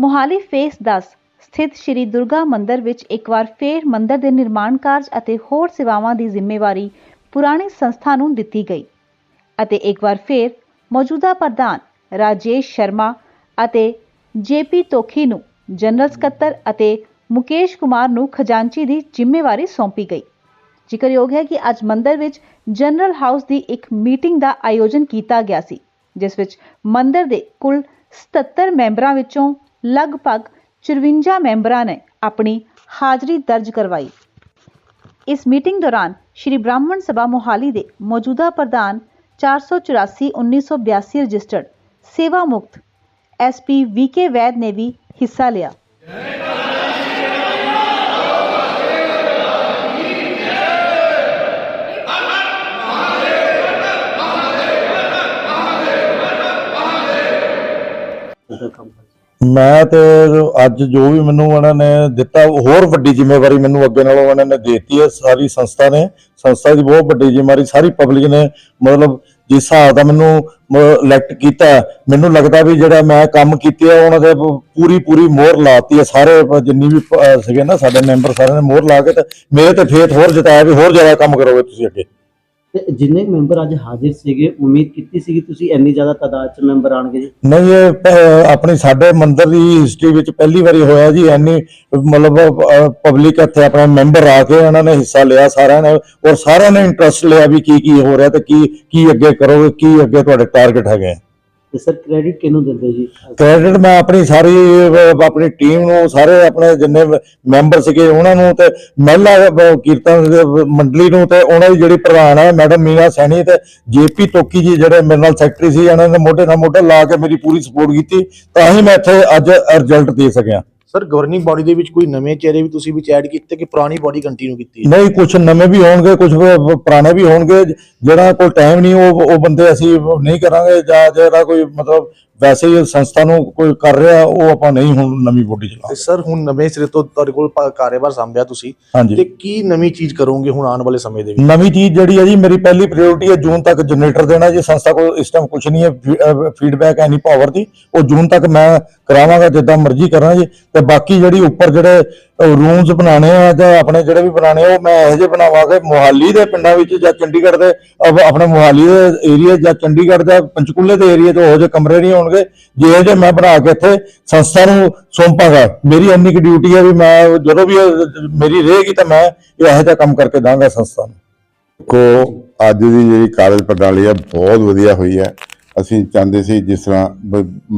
Mohali face 10 ਸਥਿਤ ਸ਼੍ਰੀ ਦੁਰਗਾ ਮੰਦਿਰ ਵਿੱਚ ਇੱਕ ਵਾਰ ਫੇਰ ਮੰਦਿਰ ਦੇ ਨਿਰਮਾਣ ਕਾਰਜ ਅਤੇ ਹੋਰ ਸੇਵਾਵਾਂ ਦੀ ਜ਼ਿੰਮੇਵਾਰੀ ਪੁਰਾਣੀ ਸੰਸਥਾ ਨੂੰ ਦਿੱਤੀ ਗਈ ਅਤੇ ਇੱਕ ਵਾਰ ਫੇਰ ਮੌਜੂਦਾ ਪ੍ਰਧਾਨ ਰਾਜੇਸ਼ ਸ਼ਰਮਾ ਅਤੇ ਜੇਪੀ ਤੋਖੀ ਨੂੰ ਜਨਰਲ ਸਕੱਤਰ ਅਤੇ ਮੁਕੇਸ਼ ਕੁਮਾਰ ਨੂੰ ਖਜ਼ਾਨਚੀ ਦੀ ਜ਼ਿੰਮੇਵਾਰੀ ਸੌਂਪੀ ਗਈ। ਜ਼ਿਕਰਯੋਗ ਹੈ ਕਿ ਅੱਜ ਮੰਦਿਰ ਵਿੱਚ ਜਨਰਲ ਹਾਊਸ ਦੀ ਇੱਕ ਮੀਟਿੰਗ ਦਾ ਆਯੋਜਨ ਕੀਤਾ ਗਿਆ ਸੀ, ਜਿਸ ਵਿੱਚ ਮੰਦਿਰ ਦੇ ਕੁੱਲ 77 ਮੈਂਬਰਾਂ ਵਿੱਚੋਂ ਲਗਭਗ 54 ਮੈਂਬਰਾਂ ਨੇ ਆਪਣੀ ਹਾਜ਼ਰੀ ਦਰਜ ਕਰਵਾਈ। ਇਸ ਮੀਟਿੰਗ ਦੌਰਾਨ ਸ਼੍ਰੀ ਬ੍ਰਾਹਮਣ ਸਭਾ ਮੋਹਾਲੀ ਦੇ ਮੌਜੂਦਾ ਪ੍ਰਧਾਨ 484 1982 ਰਜਿਸਟਰਡ ਸੇਵਾ ਮੁਕਤ ਐਸਪੀ ਵੀਕੇ ਵੈਦ ਨੇ ਵੀ ਹਿੱਸਾ ਲਿਆ। ਮੈਂ ਤੇ ਅੱਜ ਜੋ ਵੀ ਮੈਨੂੰ ਉਹਨਾਂ ਨੇ ਦਿੱਤਾ, ਹੋਰ ਵੱਡੀ ਜ਼ਿੰਮੇਵਾਰੀ ਮੈਨੂੰ ਅੱਗੇ ਨਾਲੋਂ ਉਹਨਾਂ ਨੇ ਦਿੱਤੀ ਹੈ, ਸਾਰੀ ਸੰਸਥਾ ਨੇ। ਸੰਸਥਾ ਦੀ ਬਹੁਤ ਵੱਡੀ ਜ਼ਿੰਮੇਵਾਰੀ, ਸਾਰੀ ਪਬਲਿਕ ਨੇ ਮਤਲਬ ਜਿਸ ਹਿਸਾਬ ਦਾ ਮੈਨੂੰ ਇਲੈਕਟ ਕੀਤਾ, ਮੈਨੂੰ ਲੱਗਦਾ ਵੀ ਜਿਹੜਾ ਮੈਂ ਕੰਮ ਕੀਤੇ ਆ, ਉਹਨਾਂ ਦੇ ਪੂਰੀ ਪੂਰੀ ਮੋਹਰ ਲਾਤੀ ਹੈ। ਸਾਰੇ ਜਿੰਨੀ ਵੀ ਸੀਗੇ ਨਾ, ਸਾਡੇ ਮੈਂਬਰ ਸਾਰਿਆਂ ਨੇ ਮੋਹਰ ਲਾ ਕੇ ਤੇ ਮੇਰੇ ਤੇ ਫੇਥ ਹੋਰ ਜਤਾਇਆ ਵੀ ਹੋਰ ਜ਼ਿਆਦਾ ਕੰਮ ਕਰੋਗੇ ਤੁਸੀਂ ਅੱਗੇ। ਤੇ ਜਿੰਨੇ ਮੈਂਬਰ ਅੱਜ ਹਾਜ਼ਰ ਸੀਗੇ, ਉਮੀਦ ਕੀਤੀ ਸੀਗੀ ਤੁਸੀਂ ਇੰਨੀ ਜ਼ਿਆਦਾ ਤਾਦਾਦ ਚ ਮੈਂਬਰ ਆਣਗੇ ਜੀ? ਨਹੀਂ, ਇਹ ਪ- ਆਪਣੀ ਸਾਡੇ ਮੰਦਿਰ ਦੀ ਹਿਸਟਰੀ ਵਿੱਚ ਪਹਿਲੀ ਵਾਰੀ ਹੋਇਆ ਜੀ ਐਨੀ ਮਤਲਬ ਪਬਲਿਕ ਇੱਥੇ ਆਪਣਾ ਮੈਂਬਰ ਆ ਕੇ ਉਹਨਾਂ ਨੇ ਹਿੱਸਾ ਲਿਆ ਸਾਰਿਆਂ ਨੇ ਔਰ ਸਾਰਿਆਂ ਨੇ ਇੰਟਰਸਟ ਲਿਆ ਵੀ ਕੀ ਕੀ ਹੋ ਰਿਹਾ ਤੇ ਕੀ ਕੀ ਅੱਗੇ ਕਰੋਗੇ, ਕੀ ਅੱਗੇ ਤੁਹਾਡੇ ਟਾਰਗੇਟ ਹੈਗੇ ਤੇ ਸਰ ਕ੍ਰੈਡਿਟ ਕਿਹਨੂੰ ਦਿੰਦੇ ਜੀ? ਕ੍ਰੈਡਿਟ ਮੈਂ ਆਪਣੀ ਸਾਰੀ ਅਹ, ਆਪਣੀ ਟੀਮ ਨੂੰ ਸਾਰੇ ਆਪਣੇ ਜਿੰਨੇ ਮੈਂਬਰ ਸੀਗੇ ਉਹਨਾਂ ਨੂੰ ਤੇ ਮਹਿਲਾ ਅਹ, ਕੀਰਤਨ ਦੇ ਮੰਡਲੀ ਨੂੰ ਤੇ ਉਹਨਾਂ ਦੀ ਜਿਹੜੀ ਪ੍ਰਧਾਨ ਹੈ ਮੈਡਮ ਮੀਨਾ ਸੈਣੀ ਤੇ ਜੇਪੀ ਤੋਕੀ ਜੀ ਜਿਹੜੇ ਮੇਰੇ ਨਾਲ ਸੈਕਟਰੀ ਸੀ ਇਹਨਾਂ ਨੇ ਮੋਢੇ ਨਾਲ ਮੋਢਾ ਲਾ ਕੇ ਮੇਰੀ ਪੂਰੀ ਸਪੋਰਟ ਕੀਤੀ ਤਾਂ ਹੀ ਮੈਂ ਇੱਥੇ ਅੱਜ ਰਿਜ਼ਲਟ ਦੇ ਸਕਿਆ। ਸਰ ਗਵਰਨਿੰਗ ਬਾਡੀ ਦੇ ਵਿੱਚ ਕੋਈ ਨਵੇਂ ਚਿਹਰੇ ਵੀ ਤੁਸੀਂ ਵਿੱਚ ਐਡ ਕੀਤੇ ਕਿ ਪੁਰਾਣੀ ਬਾਡੀ ਕੰਟੀਨਿਊ ਕੀਤੀ ਹੈ? ਨਹੀਂ ਕੁਝ ਨਵੇਂ ਵੀ ਹੋਣਗੇ ਕੁਝ ਪੁਰਾਣੇ ਵੀ ਹੋਣਗੇ ਜਿਹੜਾ ਕੋਲ ਟਾਈਮ ਨਹੀਂ, ਉਹ ਉਹ ਬੰਦੇ ਅਸੀਂ ਨਹੀਂ ਕਰਾਂਗੇ ਜਾਂ ਜਿਹੜਾ ਕੋਈ ਮਤਲਬ ਵੈਸੇ ਹੀ ਸੰਸਥਾ ਨੂੰ ਕੋਈ ਕਰ ਰਿਹਾ ਉਹ ਆਪਾਂ ਨਹੀਂ ਹੁਣ ਨਵੀਂ ਬੋਡੀ ਤੇ ਚਲਾਵਾਂਗੇ ਸਰ ਹੁਣ ਨਵੇਂ ਸਿਰੇ ਤੋਂ ਤੁਹਾਡੇ ਕੋਲ ਪ- ਕਾਰੋਬਾਰ ਸੰਭਿਆ ਤੁਸੀਂ ਤੇ ਹਾਂਜੀ ਕੀ ਨਵੀਂ ਚੀਜ਼ ਕਰੋਗੇ ਹੁਣ ਆਉਣ ਵਾਲੇ ਸਮੇਂ ਦੇ ਵਿੱਚ? ਨਵੀਂ ਚੀਜ਼ ਜਿਹੜੀ ਹੈ ਜੀ ਮੇਰੀ ਪਹਿਲੀ ਪ੍ਰਾਇੋਰਟੀ ਹੈ ਜੂਨ ਤੱਕ ਜਨਰੇਟਰ ਦੇਣਾ ਜੀ। ਸੰਸਥਾ ਕੋਲ ਇਸ ਟਾਈਮ ਕੁਝ ਨਹੀਂ ਹੈ ਫੀਡਬੈਕ ਹੈ ਨਹੀਂ ਪਾਵਰ ਦੀ। ਉਹ ਜੂਨ ਤੱਕ ਮੈਂ ਕਰਾਵਾਂਗਾ ਜਿੱਦਾਂ ਮਰਜ਼ੀ ਕਰਾਂ ਜੀ। ਤੇ ਬਾਕੀ ਜਿਹੜੀ ਉੱਪਰ ਜਿਹੜੇ ਰੂਮਸ ਬਣਾਣੇ ਆ ਜਾਂ ਆਪਣੇ ਜਿਹੜੇ ਵੀ ਬਣਾਣੇ ਆ ਉਹ ਮੈਂ ਇਹੋ ਜਿਹੇ ਬਣਾਵਾਂਗਾ। ਮੋਹਾਲੀ ਦੇ ਪਿੰਡਾਂ ਵਿੱਚ ਜਾਂ ਚੰਡੀਗੜ੍ਹ ਦੇ ਅਹ ਆਪਣੇ ਮੋਹਾਲੀ ਦੇ ਏਰੀਆ ਜਾਂ ਚੰਡੀਗੜ੍ਹ ਦਾ ਪੰਚਕੂਲੇ ਦੇ ਏਰੀਆ 'ਚ ਉਹੋ ਜਿਹੇ ਕਮਰੇ ਨਹੀਂ ਹੋਣਗੇ। ਜੇ ਇਹੋ ਮੈਂ ਬਣਾ ਕੇ ਇੱਥੇ ਸੰਸਥਾ ਨੂੰ ਸੌਂਪਾਂਗਾ, ਮੇਰੀ ਇੰਨੀ ਕੁ ਡਿਊਟੀ ਹੈ ਵੀ ਮੈਂ ਜਦੋਂ ਵੀ ਮੇਰੀ ਰਹੇਗੀ ਤਾਂ ਮੈਂ ਇਹ ਇਹੋ ਜਿਹਾ ਕੰਮ ਕਰਕੇ ਦਾਂਗਾ ਸੰਸਥਾ ਨੂੰ। ਕੋ ਅੱਜ ਦੀ ਜਿਹੜੀ ਕਾਰਜ ਪ੍ਰਣਾਲੀ ਹੈ, ਬਹੁਤ ਵਧੀਆ ਹੋਈ ਹੈ। ਅਸੀਂ ਚਾਹੁੰਦੇ ਸੀ ਜਿਸ ਤਰ੍ਹਾਂ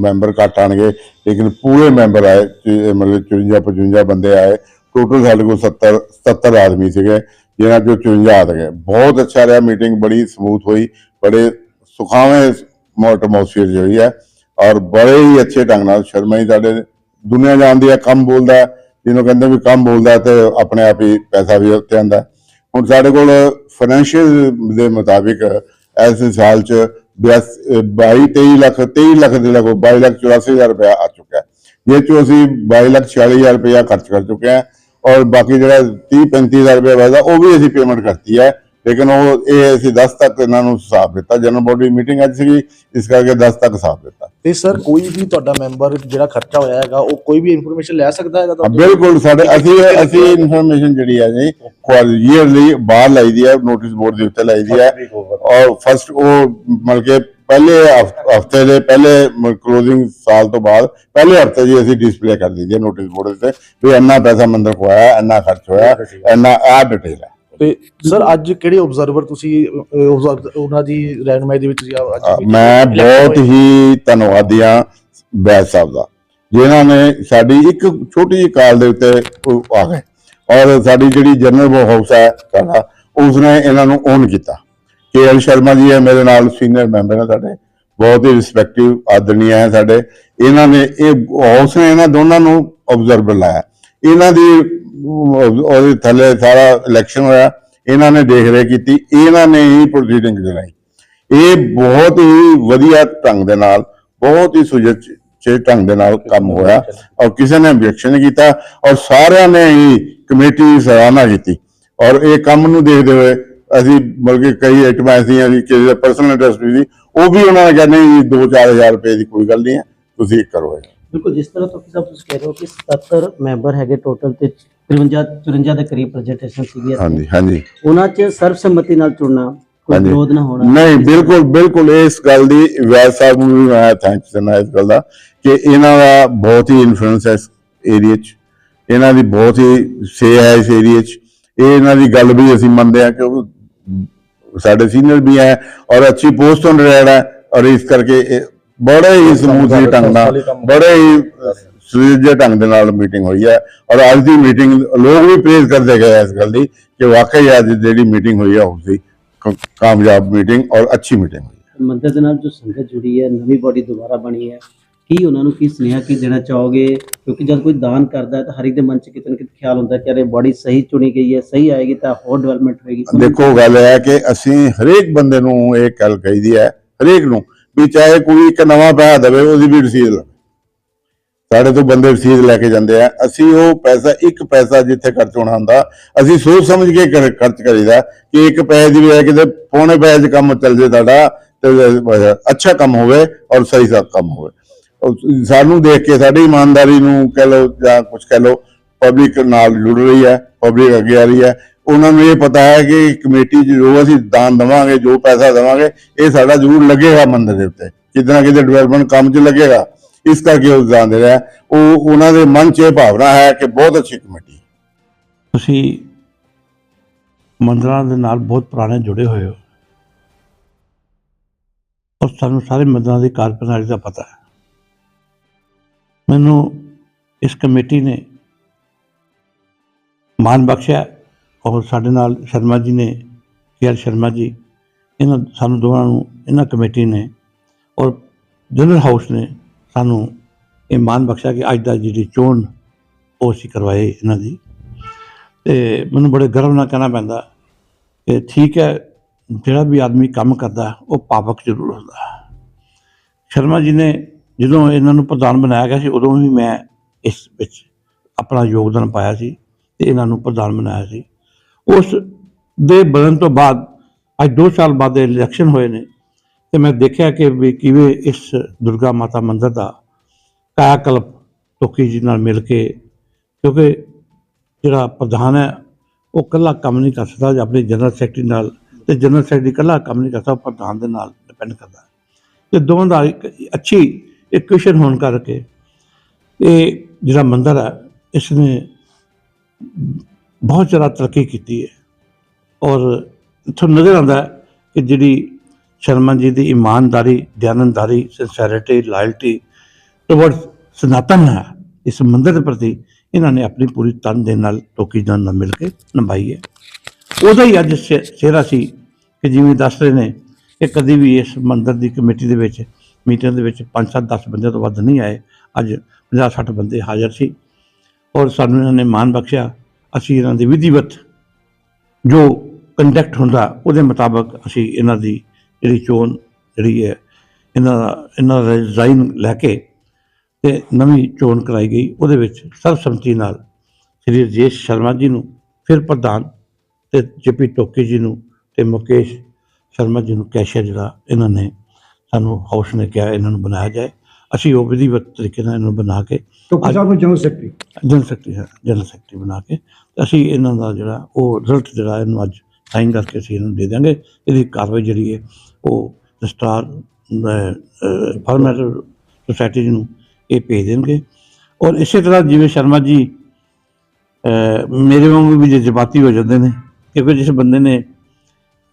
ਮੈਂਬਰ ਘੱਟ ਆਣਗੇ ਲੇਕਿਨ ਪੂਰੇ ਮੈਂਬਰ ਆਏ ਮਤਲਬ 54 55 ਬੰਦੇ ਆਏ। ਟੋਟਲ ਸਾਡੇ ਕੋਲ 70 77 ਆਦਮੀ ਸੀਗੇ ਜਿਹਨਾਂ ਚੋਂ 54 ਆ ਗਏ। ਬਹੁਤ ਅੱਛਾ ਰਿਹਾ ਮੀਟਿੰਗ ਬੜੀ ਸਮੂਥ ਹੋਈ, ਬੜੇ ਸੁਖਾਵੇਂ ਐਟਮੋਸਫੀਅਰ ਜਿਹੀ ਹੈ। ਔਰ ਬੜੇ ਹੀ ਅੱਛੇ ਢੰਗ ਨਾਲ ਸ਼ਰਮਾ ਜੀ ਸਾਡੇ ਦੁਨੀਆ ਜਾਣਦੀ ਹੈ, ਕੰਮ ਬੋਲਦਾ ਜਿਹਨੂੰ ਕਹਿੰਦੇ ਵੀ ਕੰਮ ਬੋਲਦਾ ਹੈ ਤੇ ਆਪਣੇ ਆਪ ਹੀ ਪੈਸਾ ਵੀ ਉੱਤੇ ਆਂਦਾ ਹੁਣ ਸਾਡੇ ਕੋਲ ਫਾਈਨੈਂਸ਼ੀਅਲ ਦੇ ਮੁਤਾਬਿਕ ਇਸ ਸਾਲ ਚ 22 23 ਲੱਖ 23 ਲੱਖ ਦੇ ਲਗੋ 22 ਲੱਖ 84 ਹਜ਼ਾਰ ਰੁਪਇਆ ਆ ਚੁੱਕਾ ਹੈ। ਜੇ ਚੋਂ ਅਸੀਂ 22 ਲੱਖ 46 ਹਜ਼ਾਰ ਰੁਪਇਆ ਖਰਚ ਕਰ ਚੁੱਕੇ ਹਾਂ ਔਰ ਬਾਕੀ ਜਿਹੜਾ 30 35 ਹਜ਼ਾਰ ਰੁਪਇਆ ਬਚਦਾ ਉਹ ਵੀ ਅਸੀਂ ਪੇਮੈਂਟ ਕਰਤੀ ਹੈ। ਲੇਕਿਨ ਉਹ ਇਹ ਅਸੀਂ 10 ਤੱਕ ਇਹਨਾਂ ਨੂੰ ਹਿਸਾਬ ਦਿੱਤਾ ਜਨਰਲ ਬੋਡੀ ਮੀਟਿੰਗ ਅੱਜ ਸੀਗੀ ਇਸ ਕਰਕੇ 10 ਤੱਕ ਹਿਸਾਬ ਦਿੱਤਾ। ਤੇ ਸਰ ਕੋਈ ਵੀ ਤੁਹਾਡਾ ਮੈਂਬਰ ਜਿਹੜਾ ਖਰਚਾ ਹੋਇਆ ਹੈਗਾ ਉਹ ਕੋਈ ਵੀ ਇਨਫੋਰਮੇਸ਼ਨ ਲੈ ਸਕਦਾ ਹੈਗਾ ਹਾਂ, ਤੁਹਾਡੇ ਬਿਲਕੁਲ ਸਾਡੇ ਅਸੀਂ ਅਸੀਂ ਇਨਫੋਰਮੇਸ਼ਨ ਜਿਹੜੀ ਹੈ ਜੀ ਈਅਰਲੀ ਬਾਹਰ ਲਾਈ ਦੀ ਹੈ ਨੋਟਿਸ ਬੋਰਡ ਦੇ ਉੱਤੇ ਲਾਈ ਦੀ ਹੈ ਔਰ ਫਸਟ ਉਹ ਮਤਲਬ ਕਿ ਪਹਿਲੇ ਹਫ਼ਤੇ ਦੇ ਪਹਿਲੇ ਕਲੋਜ਼ਿੰਗ ਸਾਲ ਤੋਂ ਬਾਅਦ ਪਹਿਲੇ ਹਫ਼ਤੇ ਜੀ ਅਸੀਂ ਡਿਸਪਲੇ ਕਰ ਦਿੰਦੇ ਨੋਟਿਸ ਬੋਰਡ ਤੇ ਵੀ ਇੰਨਾ ਪੈਸਾ ਮੰਦਰ ਕੋ ਆਇਆ ਇੰਨਾ ਖਰਚ ਹੋਇਆ ਇੰਨਾ ਆ ਡਿਟੇਲ ਹੈ ਤੇ ਸਰ ਅੱਜ ਕਿਹੜੇ ਆਬਜ਼ਰਵਰ ਤੁਸੀਂ ਉਹਨਾਂ ਦੀ ਰਹਿਨਮਾਈ ਦੇ ਵਿੱਚ ਤੁਸੀਂ ਆ- ਅੱਜ meeting ਮੈਂ ਬਹੁਤ। ਹੀ ਧੰਨਵਾਦੀ ਹਾਂ ਬੈਸ ਸਾਹਿਬ ਦਾ ਜਿਨ੍ਹਾਂ ਨੇ ਸਾਡੀ ਇੱਕ ਛੋਟੀ ਜਿਹੀ ਕਾਲ ਦੇ ਉੱਤੇ ਉਹ ਆ ਗਏ ਔਰ ਸਾਡੀ ਜਿਹੜੀ ਜਨਰਲ ਹਾਊਸ ਹੈ ਸਾਡਾ ਉਸਨੇ ਇਹਨਾਂ ਨੂੰ ਓਨ ਕੀਤਾ। ਕੇ ਐਲ ਸ਼ਰਮਾ ਜੀ ਹੈ ਮੇਰੇ ਨਾਲ ਸੀਨੀਅਰ ਮੈਂਬਰ ਹੈ ਸਾਡੇ ਬਹੁਤ ਹੀ ਰਿਸਪੈਕਟਿਵ ਆਦਰਣੀय ਹੈ ਸਾਡੇ। ਇਹਨਾਂ ਨੇ ਇਹ ਹਾਊਸ ਨੇ ਇਹਨਾਂ ਦੋਨਾਂ ਨੂੰ ਆਬਜ਼ਰਵਰ ਲਾਇਆ। ਇਹਨਾਂ ਦੀ ਉਹਦੇ ਥੱਲੇ ਸਾਰਾ ਇਲੈਕਸ਼ਨ ਹੋਇਆ, ਇਹਨਾਂ ਨੇ ਦੇਖ ਰੇਖ ਕੀਤੀ, ਇਹਨਾਂ ਨੇ ਹੀ ਪ੍ਰੋਸੀਡਿੰਗ ਚਲਾਈ। ਇਹ ਬਹੁਤ ਹੀ ਵਧੀਆ ਢੰਗ ਦੇ ਨਾਲ, ਬਹੁਤ ਹੀ ਸੁਚੱਜੇ ਢੰਗ ਦੇ ਨਾਲ ਕੰਮ ਹੋਇਆ ਔਰ ਕਿਸੇ ਨੇ objection ਨਹੀਂ ਕੀਤਾ ਔਰ ਸਾਰਿਆਂ ਨੇ ਹੀ ਕਮੇਟੀ ਦੀ ਸਰਾਹਨਾ ਕੀਤੀ। ਔਰ ਇਹ ਕੰਮ ਨੂੰ ਦੇਖਦੇ ਹੋਏ ਅਸੀਂ ਬਲਕਿ ਕਈ ਆਈਟਮਾਂ ਐਸੀਆਂ ਸੀ ਕਿਸੇ ਦਾ ਪਰਸਨਲ ਇੰਟਰਸਟ ਵੀ ਸੀ, ਉਹ ਵੀ ਉਹਨਾਂ ਨੇ ਕਿਹਾ, ਨਹੀਂ 2-4000 ਰੁਪਏ ਦੀ ਕੋਈ ਗੱਲ ਨਹੀਂ ਹੈ, ਤੁਸੀਂ ਕਰੋ ਇਹ। ਬਿਲਕੁਲ ਜਿਸ ਤਰ੍ਹਾਂ ਤੁਸੀਂ ਸਾਹਿਬ ਤੁਸੀਂ ਕਹਿ ਰਹੇ ਹੋ ਕਿ 77 ਮੈਂਬਰ ਹੈਗੇ ਟੋਟਲ ਤੇ 53 54 ਦੇ ਕਰੀਬ ਪ੍ਰੈਜੈਂਟੇਸ਼ਨ ਸੀਗੀ। ਹਾਂਜੀ ਹਾਂਜੀ ਉਹਨਾਂ 'ਚ ਸਰਬਸੰਮਤੀ ਨਾਲ ਚੁਣਨਾ ਕੋਈ। ਵਿਰੋਧ ਨਾ ਹੋਣਾ ਨਹੀਂ ਬਿਲਕੁਲ ਬਿਲਕੁਲ ਇਸ ਗੱਲ ਦੀ ਵੈਦ ਸਾਹਿਬ ਨੂੰ ਵੀ ਮੈਂ ਥੈਂਕਸ ਕਰਨਾ ਇਸ ਗੱਲ ਦਾ ਕਿ ਇਹਨਾਂ ਦਾ ਬਹੁਤ ਹੀ ਇਨਫਲੂਐਂਸ ਹੈ ਇਸ ਏਰੀਆ 'ਚ ਇਹਨਾਂ ਦੀ ਬਹੁਤ ਹੀ ਸੇ ਹੈ ਇਸ ਏਰੀਆ 'ਚ ਇਹ ਇਹਨਾਂ ਦੀ ਗੱਲ ਵੀ ਅਸੀਂ ਮੰਨਦੇ ਹਾਂ ਕਿਉਂਕਿ ਸਾਡੇ ਸੀਨੀਅਰ ਵੀ ਹੈ ਔਰ ਅੱਛੀ ਪੋਸਟ ਤੋਂ ਹੈ ਔਰ ਇਸ ਕਰਕੇ ਬੜੇ ਹੀ ਸਮੂਥਲੀ ਢੰਗ ਨਾਲ ਬੜੇ ਹੀ ਸੁਚੱਜੇ ਢੰਗ ਦੇ ਨਾਲ ਮੀਟਿੰਗ ਹੋਈ ਹੈ। ਔਰ ਅੱਜ ਦੀ ਮੀਟਿੰਗ ਲੋਕ ਵੀ ਪ੍ਰੇਜ਼ ਕਰਦੇ ਗਏ ਇਸ ਗੱਲ ਦੀ ਕਿ ਵਾਕਈ ਅੱਜ ਜਿਹੜੀ ਮੀਟਿੰਗ ਹੋਈ ਹੈ ਉਹ ਸੀ ਕ- ਕਾਮਯਾਬ ਮੀਟਿੰਗ ਔਰ ਅੱਛੀ ਮੀਟਿੰਗ ਹੋਈ ਮੰਦਰ ਦੇ ਨਾਲ ਜੋ ਸੰਗਤ ਜੁੜੀ ਹੈ ਨਵੀਂ ਬਾਡੀ ਦੁਬਾਰਾ ਬਣੀ ਹੈ ਕੀ ਉਹਨਾਂ ਨੂੰ ਕੀ ਸੁਨੇਹਾ ਕੀ ਦੇਣਾ ਚਾਹੋਗੇ? ਕਿਉਂਕਿ ਜਦ ਕੋਈ ਦਾਨ ਕਰਦਾ ਹੈ ਤਾਂ ਹਰ ਇੱਕ ਦੇ ਮਨ 'ਚ ਕਿਤੇ ਨਾ ਕਿਤੇ ਖਿਆਲ ਹੁੰਦਾ ਕਿ ਅਰੇ ਬਾਡੀ ਸਹੀ ਚੁਣੀ ਗਈ ਹੈ ਸਹੀ ਆਏਗੀ ਤਾਂ ਹੋਰ ਡਿਵੈਲਪਮੈਂਟ ਹੋਏਗੀ। ਦੇਖੋ ਗੱਲ ਇਹ ਹੈ ਕਿ ਅਸੀਂ ਹਰੇਕ ਬੰਦੇ ਨੂੰ ਇਹ ਗੱਲ ਕਹੀਦੀ ਹੈ ਹਰੇਕ ਨੂੰ ਵੀ ਚਾਹੇ ਕੋਈ ਇੱਕ ਨਵਾਂ ਪੈਸਾ ਦੇਵੇ, ਉਹਦੀ ਵੀ ਰਸੀਦ ਲਵੇ। ਸਾਡੇ ਤੋਂ ਬੰਦੇ ਰਸੀਦ ਲੈ ਕੇ ਜਾਂਦੇ ਆ। ਅਸੀਂ ਉਹ ਪੈਸਾ, ਇੱਕ ਪੈਸਾ ਜਿੱਥੇ ਖਰਚ ਹੋਣਾ ਹੁੰਦਾ, ਅਸੀਂ ਸੋਚ ਸਮਝ ਕੇ ਖਰਚ ਕਰੀਦਾ ਕਿ ਇੱਕ ਪੈਸੇ ਦੀ ਬਜਾਏ ਕਿਤੇ ਪੌਣੇ ਪੈਸੇ 'ਚ ਕੰਮ ਚੱਲ ਜੇ ਤੁਹਾਡਾ, ਤੇ ਅੱਛਾ ਕੰਮ ਹੋਵੇ ਔਰ ਸਹੀ ਸਾ, ਕੰਮ ਹੋਵੇ। ਸਾਨੂੰ ਦੇਖ ਕੇ ਸਾਡੀ ਇਮਾਨਦਾਰੀ ਨੂੰ ਕਹਿ ਲਓ ਜਾਂ ਕੁਝ ਕਹਿ ਲਓ ਪਬਲਿਕ ਨਾਲ ਜੁੜ ਰਹੀ ਹੈ ਪਬਲਿਕ ਅੱਗੇ ਆ ਰਹੀ ਹੈ। ਉਹਨਾਂ ਨੂੰ ਇਹ ਪਤਾ ਹੈ ਕਿ ਕਮੇਟੀ 'ਚ ਜੋ ਅਸੀਂ ਦਾਨ ਦੇਵਾਂਗੇ, ਜੋ ਪੈਸਾ ਦੇਵਾਂਗੇ, ਇਹ ਸਾਡਾ ਜ਼ਰੂਰ ਲੱਗੇਗਾ ਮੰਦਰ ਦੇ ਉੱਤੇ। ਕਿਤੇ ਨਾ ਕਿਤੇ ਡਿਵੈਲਪਮੈਂਟ ਕੰਮ 'ਚ ਲੱਗੇਗਾ, ਇਸ ਕਰਕੇ ਉਹ ਦਾਨ ਦੇ ਰਿਹਾ ਉਹ, ਉਹਨਾਂ ਦੇ ਮਨ 'ਚ ਇਹ ਭਾਵਨਾ ਹੈ ਕਿ ਬਹੁਤ ਅੱਛੀ ਕਮੇਟੀ ਤੁਸੀਂ ਮੰਦਰਾਂ ਦੇ ਨਾਲ ਬਹੁਤ ਪੁਰਾਣੇ ਜੁੜੇ ਹੋਏ ਹੋ। ਔਰ ਸਾਨੂੰ ਸਾਰੇ ਮੰਦਰਾਂ ਦੀ ਕਾਰਜ ਪ੍ਰਣਾਲੀ ਦਾ ਪਤਾ ਹੈ। ਮੈਨੂੰ ਇਸ ਕਮੇਟੀ ਨੇ ਮਾਨ ਬਖਸ਼ਿਆ। ਔਰ ਸਾਡੇ ਨਾਲ ਸ਼ਰਮਾ ਜੀ ਨੇ, ਕੇ ਸ਼ਰਮਾ ਜੀ, ਇਹਨਾਂ ਸਾਨੂੰ ਦੋਵਾਂ ਨੂੰ, ਇਹਨਾਂ ਕਮੇਟੀ ਨੇ ਔਰ ਜਨਰਲ ਹਾਊਸ ਨੇ ਸਾਨੂੰ ਇਹ ਮਾਨ ਬਖਸ਼ਿਆ ਕਿ ਅੱਜ ਦਾ ਜਿਹੜੀ ਚੋਣ ਉਹ ਅਸੀਂ ਕਰਵਾਏ ਇਹਨਾਂ ਦੀ। ਤੇ ਮੈਨੂੰ ਬੜੇ ਗਰਵ ਨਾਲ ਕਹਿਣਾ ਪੈਂਦਾ ਕਿ ਠੀਕ ਹੈ, ਜਿਹੜਾ ਵੀ ਆਦਮੀ ਕੰਮ ਕਰਦਾ, ਉਹ ਪਾਵਕ ਜ਼ਰੂਰ ਹੁੰਦਾ। ਸ਼ਰਮਾ ਜੀ ਨੇ ਜਦੋਂ ਇਹਨਾਂ ਨੂੰ ਪ੍ਰਧਾਨ ਬਣਾਇਆ ਗਿਆ ਸੀ, ਉਦੋਂ ਵੀ ਮੈਂ ਇਸ ਵਿੱਚ ਆਪਣਾ ਯੋਗਦਾਨ ਪਾਇਆ ਸੀ ਤੇ ਇਹਨਾਂ ਨੂੰ ਪ੍ਰਧਾਨ ਬਣਾਇਆ ਸੀ। ਉਸ ਦੇ ਬਣਨ ਤੋਂ ਬਾਅਦ ਅੱਜ 2 ਸਾਲ ਬਾਅਦ ਇਹ ਇਲੈਕਸ਼ਨ ਹੋਏ ਨੇ ਤੇ ਮੈਂ ਦੇਖਿਆ ਕਿ ਵੀ ਕਿਵੇਂ ਇਸ ਦੁਰਗਾ ਮਾਤਾ ਮੰਦਿਰ ਦਾ ਕਾਇਆਕਲਪ ਟੋਕੀ ਜੀ ਨਾਲ ਮਿਲ ਕੇ, ਕਿਉਂਕਿ ਜਿਹੜਾ ਪ੍ਰਧਾਨ ਹੈ, ਉਹ ਇਕੱਲਾ ਕੰਮ ਨਹੀਂ ਕਰ ਸਕਦਾ ਜੇ ਆਪਣੇ ਜਨਰਲ ਸੈਕਟਰੀ ਨਾਲ ਤੇ ਜਨਰਲ ਸੈਕਟਰੀ ਇਕੱਲਾ ਕੰਮ ਨਹੀਂ ਕਰ ਸਕਦਾ, ਉਹ ਪ੍ਰਧਾਨ ਦੇ ਨਾਲ ਡਿਪੈਂਡ ਕਰਦਾ ਹੈ। ਤੇ ਦੋਵਾਂ ਦਾ ਇੱਕ ਅੱਛੀ ਇਕੁਏਸ਼ਨ ਹੋਣ ਕਰਕੇ ਇਹ ਜਿਹੜਾ ਮੰਦਿਰ ਹੈ ਇਸ ਨੇ ਬਹੁਤ ਜ਼ਿਆਦਾ ਤਰੱਕੀ ਕੀਤੀ ਹੈ। ਔਰ ਤੁਹਾਨੂੰ ਨਜ਼ਰ ਆਉਂਦਾ ਹੈ ਕਿ ਜਿਹੜੀ ਸ਼ਰਮਾ ਜੀ ਦੀ ਇਮਾਨਦਾਰੀ ਦਿਆਨੰਦਾਰੀ ਸਿੰਸੈਰਿਟੀ ਲਾਇਲਟੀ ਟੁਵਰਡ ਸਨਾਤਨ ਹੈ। ਇਸ ਮੰਦਰ ਦੇ ਪ੍ਰਤੀ ਇਹਨਾਂ ਨੇ ਆਪਣੀ ਪੂਰੀ ਤਨ ਦੇ ਨਾਲ ਟੋਕੀ ਜਾਨ ਨਾਲ ਮਿਲ ਕੇ ਨਿਭਾਈ ਹੈ। ਉਹਦਾ ਹੀ ਅੱਜ ਸੇ- ਸਿਹਰਾ ਸੀ ਕਿ ਜਿਵੇਂ ਦੱਸ ਰਹੇ ਨੇ ਕਿ ਕਦੀ ਵੀ ਇਸ ਮੰਦਰ ਦੀ ਕਮੇਟੀ ਦੇ ਵਿੱਚ ਮੀਟਿੰਗ ਦੇ ਵਿੱਚ 5-7 10 ਬੰਦੇ ਤੋਂ ਵੱਧ ਨਹੀਂ ਆਏ। ਅੱਜ 50-60 ਬੰਦੇ ਹਾਜ਼ਰ ਸੀ। ਔਰ ਸਾਨੂੰ ਇਹਨਾਂ ਨੇ ਮਾਣ ਬਖਸ਼ਿਆ ਅਸੀਂ ਇਹਨਾਂ ਦੀ ਵਿਧੀਵਤ ਜੋ ਕੰਡਕਟ ਹੁੰਦਾ, ਉਹਦੇ ਮੁਤਾਬਕ ਅਸੀਂ ਇਹਨਾਂ ਦੀ ਜਿਹੜੀ ਚੋਣ ਜਿਹੜੀ ਹੈ, ਇਹਨਾਂ ਦਾ ਇਹਨਾਂ ਦਾ ਰਿਜ਼ਾਈਨ ਲੈ ਕੇ ਤੇ ਨਵੀਂ ਚੋਣ ਕਰਾਈ ਗਈ। ਉਹਦੇ ਵਿੱਚ ਸਰਬਸੰਮਤੀ ਨਾਲ ਸ੍ਰੀ ਰਜੇਸ਼ ਸ਼ਰਮਾ ਜੀ ਨੂੰ ਫਿਰ ਪ੍ਰਧਾਨ ਤੇ ਜੇਪੀ ਟੋਕੀ ਜੀ ਨੂੰ ਤੇ ਮੁਕੇਸ਼ ਸ਼ਰਮਾ ਜੀ ਨੂੰ ਕੈਸ਼ੀਅਰ ਜਿਹੜਾ ਇਹਨਾਂ ਨੇ ਸਾਨੂੰ ਹਾਊਸ ਨੇ ਕਿਹਾ ਇਹਨਾਂ ਨੂੰ ਬਣਾਇਆ ਜਾਏ। ਅਸੀਂ ਉਹ ਵਿਧੀਵਤ ਤਰੀਕੇ ਨਾਲ ਇਹਨਾਂ ਬਣਾ ਕੇ ਟੋਕੀ ਸਾਹਿਬ ਨੂੰ ਜਨਰਲ ਸੈਕਟਰੀ। ਜਨਰਲ ਸੈਕਟਰੀ ਹੈ ਜਨਰਲ ਸੈਕਟਰੀ ਬਣਾ ਕੇ ਅਸੀਂ ਇਹਨਾਂ ਦਾ ਜਿਹੜਾ ਉਹ ਰਿਜ਼ਲਟ ਜਿਹੜਾ ਇਹਨੂੰ ਅੱਜ ਸਾਈਨ ਕਰਕੇ ਅਸੀਂ ਇਹਨੂੰ ਦੇ ਦਾਂਗੇ ਇਹਦੀ ਕਾਰਵਾਈ ਜਿਹੜੀ ਹੈ ਉਹ ਸਟਾਰ ਫਾਰਮੈਟਰ ਸੁਸਾਇਟੀ ਨੂੰ ਇਹ ਭੇਜ ਦੇਣਗੇ। ਔਰ ਇਸੇ ਤਰ੍ਹਾਂ ਜਿਵੇਂ ਸ਼ਰਮਾ ਜੀ ਮੇਰੇ ਵਾਂਗੂ ਵੀ ਜਜ਼ਬਾਤੀ ਹੋ ਜਾਂਦੇ ਨੇ ਕਿਉਂਕਿ ਜਿਸ ਬੰਦੇ ਨੇ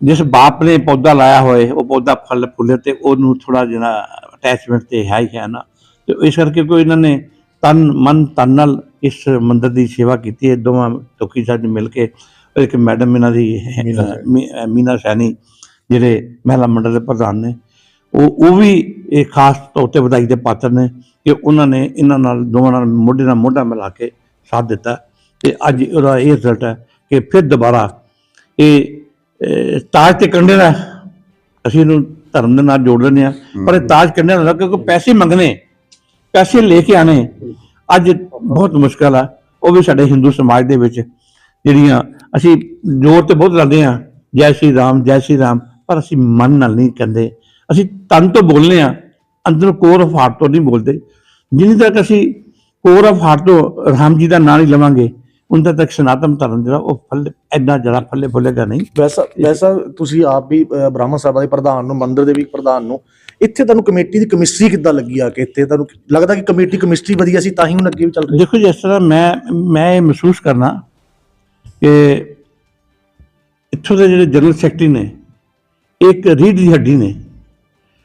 ਜਿਸ ਬਾਪ ਨੇ ਪੌਦਾ ਲਾਇਆ ਹੋਏ ਉਹ ਪੌਦਾ ਫਲ ਫੁੱਲੇ ਤੇ ਉਹਨੂੰ ਥੋੜਾ ਜਿਹੜਾ ਅਟੈਚਮੈਂਟ ਤੇ ਹੈ ਹੀ ਹੈ ਨਾ। ਤੇ ਇਸ ਕਰਕੇ ਕੋਈ ਇਹਨਾਂ ਨੇ ਤਨ ਮਨ ਤਨ ਨਾਲ ਇਸ ਮੰਦਿਰ ਦੀ ਸੇਵਾ ਕੀਤੀ। ਹੈ ਦੋਵਾਂ ਟੋਕੀ ਸਾਹਿਬ ਨੇ ਮਿਲ ਕੇ ਇੱਕ ਮੈਡਮ ਇਹਨਾਂ ਦੀ ਮੀਨਾ ਸੈਣੀ। ਜਿਹੜੇ ਮਹਿਲਾ ਮੰਡਲ ਦੇ ਪ੍ਰਧਾਨ ਨੇ ਉਹ ਉਹ ਵੀ ਇਹ ਖਾਸ ਤੌਰ ਤੇ ਵਧਾਈ ਦੇ ਪਾਤਰ ਨੇ ਕਿ ਉਹਨਾਂ ਨੇ ਇਹਨਾਂ ਨਾਲ ਦੋਵਾਂ ਨਾਲ ਮੋਢੇ ਨਾਲ ਮੋਢਾ ਮਿਲਾ ਕੇ ਸਾਥ ਦਿੱਤਾ। ਤੇ ਅੱਜ ਉਹਦਾ ਇਹ ਰਿਜ਼ਲਟ ਹੈ ਕਿ ਫਿਰ ਦੁਬਾਰਾ ਇਹ ਤਾਜ ਤੇ ਕੰਡੇ ਦਾ ਅਸੀਂ ਇਹਨੂੰ ਧਰਮ ਦੇ ਨਾਲ ਜੋੜ ਲੈਂਦੇ ਆ। ਪਰ ਇਹ ਤਾਜ ਕੰਡੇ ਦਾ ਕਿਉਂਕਿ ਪੈਸੇ ਮੰਗਨੇ ਪੈਸੇ ਲੈ ਕੇ ਆਣੇ ਅੱਜ ਬਹੁਤ ਮੁਸ਼ਕਲ ਆ। ਉਹ ਵੀ ਸਾਡੇ ਹਿੰਦੂ ਸਮਾਜ ਦੇ ਵਿੱਚ ਜਿਹੜੀਆਂ ਅਸੀਂ ਜ਼ੋਰ ਤੇ ਬਹੁਤ ਲਾਉਂਦੇ ਆ, ਜੈ ਸ਼੍ਰੀ ਰਾਮ, ਜੈ ਸ਼੍ਰੀ ਰਾਮ, ਪਰ ਅਸੀਂ ਮਨ ਨਾਲ ਨਹੀਂ ਕਹਿੰਦੇ। ਅਸੀਂ ਤਨ ਤੋਂ ਬੋਲਨੇ ਆ, ਅੰਦਰ ਕੋਰ ਆਫ ਹਾਰਟ ਤੋਂ ਨਹੀਂ ਬੋਲਦੇ। ਜਿੰਨੀ ਤੱਕ ਅਸੀਂ ਕੋਰ ਆਫ ਹਾਰਟ ਤੋਂ ਰਾਮ ਜੀ ਦਾ ਨਾਂ ਨਹੀਂ ਲਵਾਂਗੇ ਉਦੋਂ ਤੱਕ ਸਨਾਤਨ ਧਰਮ ਜਿਹੜਾ ਉਹ ਫਲ ਐਡਾ ਜਰਾ ਫੱਲੇ ਫੁੱਲੇਗਾ ਨਹੀਂ। ਵੈਸਾ ਵੈਸਾ ਤੁਸੀਂ ਆਪ ਵੀ ਬ੍ਰਾਹਮਣ ਸਭਾ ਦੇ ਪ੍ਰਧਾਨ ਨੂੰ ਮੰਦਿਰ ਦੇ ਵੀ ਪ੍ਰਧਾਨ ਨੂੰ ਇੱਥੇ ਤੁਹਾਨੂੰ ਕਮੇਟੀ ਦੀ ਕਮਿਸਟਰੀ ਕਿੱਦਾਂ ਲੱਗੀ ਆ ਕਿ ਇੱਥੇ? ਤੁਹਾਨੂੰ ਲੱਗਦਾ ਕਿ ਕਮੇਟੀ ਕਮਿਸਟਰੀ ਵਧੀਆ ਸੀ ਤਾਂ ਹੀ ਹੁਣ ਅੱਗੇ ਵੀ ਚੱਲ ਰਹੀ ਦੇਖੋ ਜਿਸ ਤਰ੍ਹਾਂ ਮੈਂ ਮੈਂ ਇਹ ਮਹਿਸੂਸ ਕਰਨਾ ਕਿ ਇੱਥੋਂ ਦੇ ਜਿਹੜੇ ਜਨਰਲ ਸੈਕਟਰੀ ਨੇ ਇੱਕ ਰੀੜ ਦੀ ਹੱਡੀ ਨੇ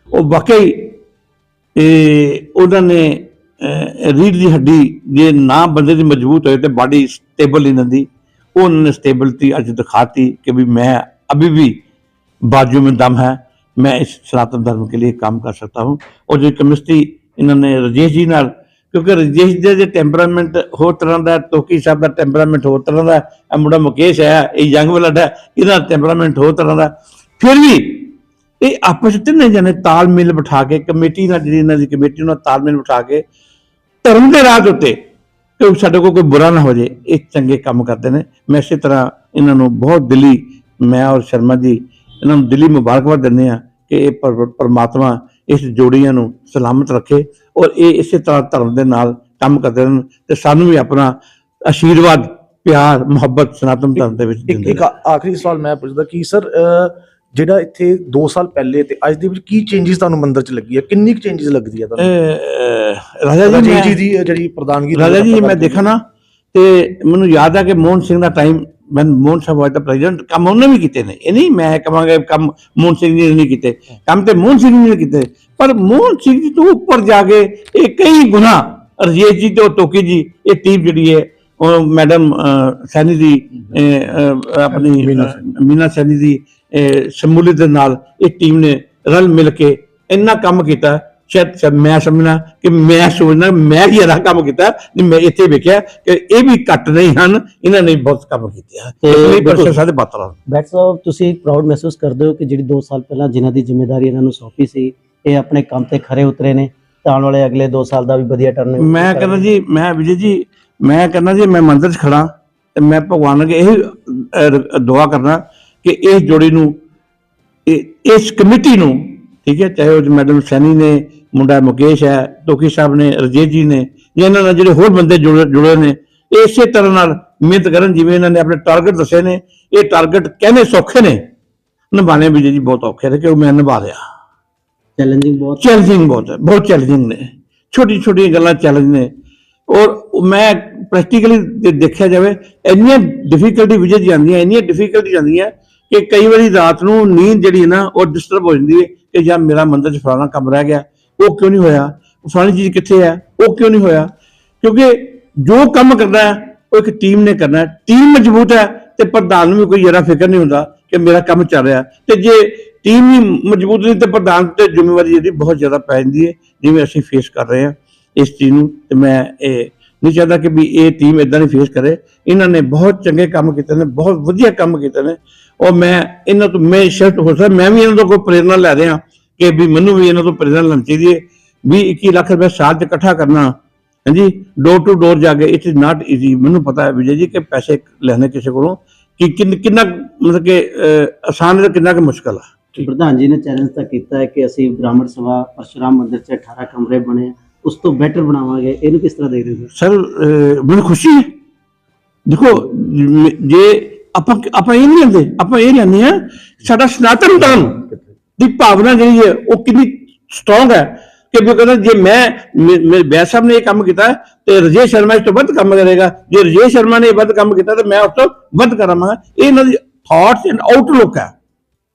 ਉਹ ਵਾਕਈ ਇਹ ਉਹਨਾਂ ਨੇ ਰੀੜ ਦੀ ਹੱਡੀ ਜੇ ਨਾ ਬੰਦੇ ਦੀ ਮਜ਼ਬੂਤ ਹੋਏ ਤੇ ਬਾਡੀ ਸਟੇਬਲ ਨਹੀਂ ਰਹਿੰਦੀ ਉਹ ਉਹਨਾਂ ਨੇ ਸਟੇਬਿਲਿਟੀ ਅੱਜ ਦਿਖਾਤੀ ਕਿ ਵੀ मैं अभी भी बाजू में दम है मैं इस सनातन धर्म के लिए काम कर सकता हूँ और जो केमिस्ट्री इन्होंने राजेश जी ਨਾਲ ਕਿਉਂਕਿ ਰਜੇਸ਼ ਦੇ ਜੇ ਟੈਂਪਰਾਮੈਂਟ ਹੋਰ ਤਰ੍ਹਾਂ ਦਾ ਤੋਕੀ ਸਾਹਿਬ ਦਾ ਟੈਂਪਰਾਮੈਂਟ ਹੋਰ ਤਰ੍ਹਾਂ ਦਾ ਇਹ ਮੁੰਡਾ ਮੁਕੇਸ਼ ਹੈ ਇਹ ਯੰਗ ਬਲੱਡ ਹੈ ਇਹਦਾ ਟੈਂਪਰਾਮੈਂਟ ਹੋਰ ਤਰ੍ਹਾਂ ਦਾ ਫਿਰ ਵੀ ਇਹ ਆਪਸ ਵਿੱਚ ਤਿੰਨੇ ਜਣੇ ਤਾਲਮੇਲ ਬਿਠਾ ਕੇ ਕਮੇਟੀ ਨਾਲ ਜਿਹੜੀ ਇਹਨਾਂ ਦੀ ਕਮੇਟੀ ਨਾਲ ਤਾਲਮੇਲ ਬਿਠਾ ਕੇ ਧਰਮ ਦੇ ਰਾਹ ਉੱਤੇ ਕਿ ਸਾਡੇ ਕੋਲ ਕੋਈ ਬੁਰਾ ਨਾ ਹੋ ਜੇ ਇਹ ਚੰਗੇ ਕੰਮ ਕਰਦੇ ਨੇ। ਮੈਂ ਇਸੇ ਤਰ੍ਹਾਂ ਇਹਨਾਂ ਨੂੰ ਬਹੁਤ ਦਿਲੀ ਮੈਂ ਔਰ ਸ਼ਰਮਾ ਜੀ ਇਹਨਾਂ ਨੂੰ ਦਿਲੀ ਮੁਬਾਰਕਬਾਦ ਦਿੰਦੇ ਆ ਕਿ ਇਹ ਪਰ- ਪਰਮਾਤਮਾ ਇਸ ਜੋੜੀਆਂ ਨੂੰ ਸਲਾਮਤ ਰੱਖੇ ਔਰ ਇਹ ਇਸੇ ਤਰ੍ਹਾਂ ਧਰਮ ਦੇ ਨਾਲ ਕੰਮ ਕਰਦੇ ਰਹਿਣ ਤੇ ਸਾਨੂੰ ਵੀ ਆਪਣਾ ਆਸ਼ੀਰਵਾਦ ਪਿਆਰ ਮੁਹੱਬਤ ਸਨਾਤਨ ਧਰਮ ਦੇ ਵਿੱਚ ਦਿੰਦੇ ਇੱਕ ਆਖਰੀ ਸਵਾਲ ਮੈਂ ਪੁੱਛਦਾ ਕਿ ਸਰ ਜਿਹੜਾ ਇੱਥੇ 2 ਸਾਲ ਪਹਿਲੇ ਤੇ ਅੱਜ ਦੇ ਵਿੱਚ ਕੀ ਚੇਂਜਸ ਤੁਹਾਨੂੰ ਮੰਦਿਰ ਚ ਲੱਗੀ ਹੈ? ਕਿੰਨੀ ਕੁ ਚੇਂਜਸ ਲੱਗਦੀ ਹੈ ਤੁਹਾਨੂੰ? ਰਾਜਾ ਜੀ ਦੀ ਜਿਹੜੀ ਪ੍ਰਧਾਨਗੀ ਰਾਜਾ ਜੀ ਮੈਂ ਦੇਖਾ ਨਾ ਤੇ ਮੈਨੂੰ ਯਾਦ ਆ ਕਿ ਮੋਹਨ ਸਿੰਘ ਦਾ ਟਾਈਮ ਮੈਂ ਮੋਹਨ ਸਾਹਿਬ ਵਾਜ ਦਾ ਪ੍ਰੈਜ਼ੀਡੈਂਟ ਕੰਮ ਉਹਨੇ ਵੀ ਕੀਤੇ ਨੇ। ਇਹ ਨਹੀਂ ਮੈਂ ਕਹਾਂਗਾ ਕੰਮ ਮੋਹਨ ਸਿੰਘ ਨੇ ਨਹੀਂ ਕੀਤੇ ਕੰਮ ਤੇ ਮੋਹਨ ਸਿੰਘ ਨੇ ਕੀਤੇ। ਪਰ ਮੋਹਨ ਸਿੰਘ ਜੀ ਤੋਂ ਉੱਪਰ ਜਾ ਕੇ ਇਹ ਕਈ ਗੁਣਾ ਰਜੇਸ਼ ਜੀ ਤੇ ਤੋਕੀ ਜੀ ਇਹ ਟੀਮ ਜਿਹੜੀ ਹੈ ਉਹ ਮੈਡਮ ਸੈਣੀ ਦੀ ਆਪਣੀ ਮੀਨਾ ਸੈਣੀ ਦੀ ਸ਼ਮੂਲੀਅਤ ਦੇ ਨਾਲ ਇਹ ਟੀਮ ਨੇ ਰਲ ਮਿਲ ਕੇ ਇੰਨਾ ਕੰਮ ਕੀਤਾ। ਸ਼ਾਇਦ ਮੈਂ ਸਮਝਣਾ ਕਿ ਮੈਂ ਸੋਚਣਾ ਮੈਂ ਹੀ ਇਹਦਾ ਕੰਮ ਕੀਤਾ ਨਹੀਂ ਮੈਂ ਇੱਥੇ ਵੇਖਿਆ ਕਿ ਇਹ ਵੀ ਘੱਟ ਨਹੀਂ ਹਨ ਇਹਨਾਂ ਨੇ ਬਹੁਤ ਕੰਮ ਕੀਤੇ ਤੇ ਇਸ ਲਈ ਬਿਲਕੁਲ। ਪ੍ਰਸ਼ੰਸਾ ਦੇ ਪਾਤਰ ਹਨ। ਬੈਟ ਸਾਹਿਬ ਤੁਸੀਂ ਪ੍ਰਾਊਡ ਮਹਿਸੂਸ ਕਰਦੇ ਹੋ ਕਿ ਜਿਹੜੀ 2 ਸਾਲ ਪਹਿਲਾਂ ਜਿਨ੍ਹਾਂ ਦੀ ਜ਼ਿੰਮੇਵਾਰੀ ਇਹਨਾਂ ਨੂੰ ਸੌਂਪੀ ਸੀ ਇਹ ਆਪਣੇ ਕੰਮ ਤੇ ਖਰੇ ਉਤਰੇ ਨੇ? ਤਾਂ ਆਉਣ ਵਾਲੇ ਅਗਲੇ 2 ਸਾਲ ਦਾ ਵੀ ਵਧੀਆ ਟਰਨ ਮੈਂ ਕਹਿੰਦਾ ਜੀ ਮੈਂ ਵਿਜੇ ਜੀ ਮੈਂ ਕਹਿੰਦਾ ਜੀ ਮੈਂ ਮੰਦਿਰ 'ਚ ਖੜਾ ਤੇ ਮੈਂ ਭਗਵਾਨ ਅੱਗੇ ਇਹ ਦੁਆ ਕਰਨਾ ਕਿ ਇਸ ਜੋੜੀ ਨੂੰ ਇਹ- ਇਸ ਕਮੇਟੀ ਨੂੰ ਠੀਕ ਹੈ ਚਾਹੇ ਉਹ ਮੈਡਮ ਸੈਣੀ ਨੇ ਮੁੰਡਾ ਮੁਕੇਸ਼ ਹੈ ਤੋਕੀ ਸਾਹਿਬ ਨੇ ਰਜੇਸ਼ ਜੀ ਨੇ ਜਾਂ ਇਹਨਾਂ ਨਾਲ ਜਿਹੜੇ ਹੋਰ ਬੰਦੇ ਜੁੜੇ ਜੁੜੇ ਨੇ ਇਸੇ ਤਰ੍ਹਾਂ ਨਾਲ ਮਿਹਨਤ ਕਰਨ ਜਿਵੇਂ ਇਹਨਾਂ ਨੇ ਆਪਣੇ ਟਾਰਗੇਟ ਦੱਸੇ ਨੇ ਇਹ ਟਾਰਗੇਟ ਕਹਿੰਦੇ ਸੌਖੇ ਨੇ। ਨਿਭਾਣੇ ਵਿਜੇ ਜੀ ਬਹੁਤ ਔਖੇ ਨੇ ਕਿ ਉਹ ਮੈਂ ਨਿਭਾ ਲਿਆ ਚੈਲੰਜਿੰਗ ਬਹੁਤ ਚੈਲੰਜਿੰਗ ਬਹੁਤ ਹੈ ਬਹੁਤ ਚੈਲੰਜਿੰਗ ਨੇ। ਛੋਟੀ ਛੋਟੀਆਂ ਗੱਲਾਂ ਚੈਲੰਜ ਨੇ। ਔਰ ਮੈਂ ਪ੍ਰੈਕਟੀਕਲੀ ਦੇਖਿਆ ਜਾਵੇ ਇੰਨੀਆਂ ਡਿਫਿਕਲਟੀ ਵਿਜੇ ਜੀ ਆਉਂਦੀਆਂ ਇੰਨੀਆਂ ਡਿਫਿਕਲਟੀ ਜਾਂਦੀਆਂ ਕਿ ਕਈ ਵਾਰੀ ਰਾਤ ਨੂੰ ਨੀਂਦ ਜਿਹੜੀ ਹੈ ਨਾ, ਉਹ ਡਿਸਟਰਬ ਹੋ ਜਾਂਦੀ ਹੈ ਕਿ ਜਾਂ ਮੇਰਾ ਮੰਦਰ 'ਚ ਫਲਾਣਾ ਕੰਮ ਰਹਿ ਗਿਆ। ਉਹ ਕਿਉਂ ਨਹੀਂ ਹੋਇਆ? ਉਹ ਫਲਾਣੀ ਚੀਜ਼ ਕਿੱਥੇ ਹੈ? ਉਹ ਕਿਉਂ ਨਹੀਂ ਹੋਇਆ? ਕਿਉਂਕਿ ਜੋ ਕੰਮ ਕਰਨਾ ਹੈ, ਉਹ ਇੱਕ ਟੀਮ ਨੇ ਕਰਨਾ ਹੈ। ਟੀਮ ਮਜ਼ਬੂਤ ਹੈ ਤੇ ਪ੍ਰਧਾਨ ਨੂੰ ਵੀ ਕੋਈ ਜਰਾ ਫਿਕਰ ਨਹੀਂ ਹੁੰਦਾ ਕਿ ਮੇਰਾ ਕੰਮ ਚੱਲ ਰਿਹਾ। ਤੇ ਜੇ ਟੀਮ ਹੀ ਮਜ਼ਬੂਤ ਨਹੀਂ, ਤੇ ਪ੍ਰਧਾਨ ਤੇ ਜ਼ਿੰਮੇਵਾਰੀ ਜਿਹੜੀ ਬਹੁਤ ਜ਼ਿਆਦਾ ਪੈ ਜਾਂਦੀ ਹੈ, ਜਿਵੇਂ ਅਸੀਂ ਫੇਸ ਕਰ ਰਹੇ ਹਾਂ ਇਸ ਚੀਜ਼ ਨੂੰ। ਤੇ ਮੈਂ ਇਹ ਨਹੀਂ ਚਾਹਦਾ ਕਿ ਵੀ ਇਹ ਟੀਮ ਇਦਾਂ ਨਹੀਂ ਫੇਸ ਕਰੇ। ਇਹਨਾਂ ਨੇ ਬਹੁਤ ਚੰਗੇ ਕੰਮ ਕੀਤੇ ਨੇ, ਬਹੁਤ ਵਧੀਆ ਕੰਮ ਕੀਤੇ ਨੇ। ਔਰ ਮੈਂ ਇਹਨਾਂ ਤੋਂ ਮੈਂ ਸ਼ਰਟ ਹੋ ਸਕਦਾ ਮੈਂ ਵੀ ਇਹਨਾਂ ਤੋਂ ਕੋਈ ਪ੍ਰੇਰਣਾ ਲੈ ਰਿਹਾ ਕਿ ਵੀ ਮੈਨੂੰ ਵੀ ਇਹਨਾਂ ਤੋਂ ਪ੍ਰੇਰਣਾ ਲੈਣੀ ਚਾਹੀਦੀ ਹੈ ਵੀ 21 ਲੱਖ ਰੁਪਏ ਸਾਲ ਚ ਇਕੱਠਾ ਕਰਨਾ। ਹਾਂਜੀ ਡੋਰ ਟੂ ਡੋਰ ਜਾ ਕੇ ਇਟ ਇਜ਼ ਨਾਟ ਈਜ਼ੀ ਮੈਨੂੰ ਪਤਾ ਹੈ ਵਿਜੇ ਜੀ ਕਿ ਪੈਸੇ ਲੈਣੇ ਕਿਸੇ ਕੋਲੋਂ ਕਿ ਕਿੰਨ- ਮਤਲਬ ਕਿ ਆਸਾਨ ਹੈ ਕਿੰਨਾ ਕਿ ਮੁਸ਼ਕਲ ਹੈ ਪ੍ਰਧਾਨ ਜੀ ਨੇ ਚੈਲੰਜ ਤਾਂ ਕੀਤਾ ਹੈ ਕਿ ਅਸੀਂ ਬ੍ਰਾਹਮਣ ਸਭਾ ਪਰਸ਼ੁਰਾਮ ਮੰਦਿਰ 'ਚ 18 ਕਮਰੇ ਬਣੇ ਆ, ਉਸ ਤੋਂ ਬੈਟਰ ਬਣਾਵਾਂਗੇ। ਇਹਨੂੰ ਕਿਸ ਤਰ੍ਹਾਂ ਦੇਖਦੇ ਹੋ ਸਰ ਮੈਨੂੰ ਖੁਸ਼ੀ ਹੈ। ਦੇਖੋ ਜੇ ਆਪਾਂ ਆਪਾਂ ਇਹ ਨਹੀਂ ਲੈਂਦੇ ਆਪਾਂ ਇਹ ਲੈਂਦੇ ਆ ਸਾਡਾ ਸਨਾਤਨ ਧਰਮ ਦੀ ਭਾਵਨਾ ਜਿਹੜੀ ਹੈ ਉਹ ਕਿੰਨੀ ਸਟਰੋਂਗ ਹੈ ਕਿ ਵੀ ਕਹਿੰਦਾ ਜੇ ਮੈਂ ਮੇਰੇ ਬੈਸ ਸਾਹਿਬ ਨੇ ਇਹ ਕੰਮ ਕੀਤਾ ਹੈ, ਤੇ ਰਜੇਸ਼ ਸ਼ਰਮਾ ਇਸ ਤੋਂ ਵੱਧ ਕੰਮ ਕਰੇਗਾ। ਜੇ ਰਜੇਸ਼ ਸ਼ਰਮਾ ਨੇ ਇਹ ਵੱਧ ਕੰਮ ਕੀਤਾ ਤਾਂ ਮੈਂ ਉਸ ਤੋਂ ਵੱਧ ਕਰਾਂਗਾ। ਇਹ ਇਹਨਾਂ ਦੀ ਥਾਟਸ ਐਂਡ ਆਊਟਲੁੱਕ ਹੈ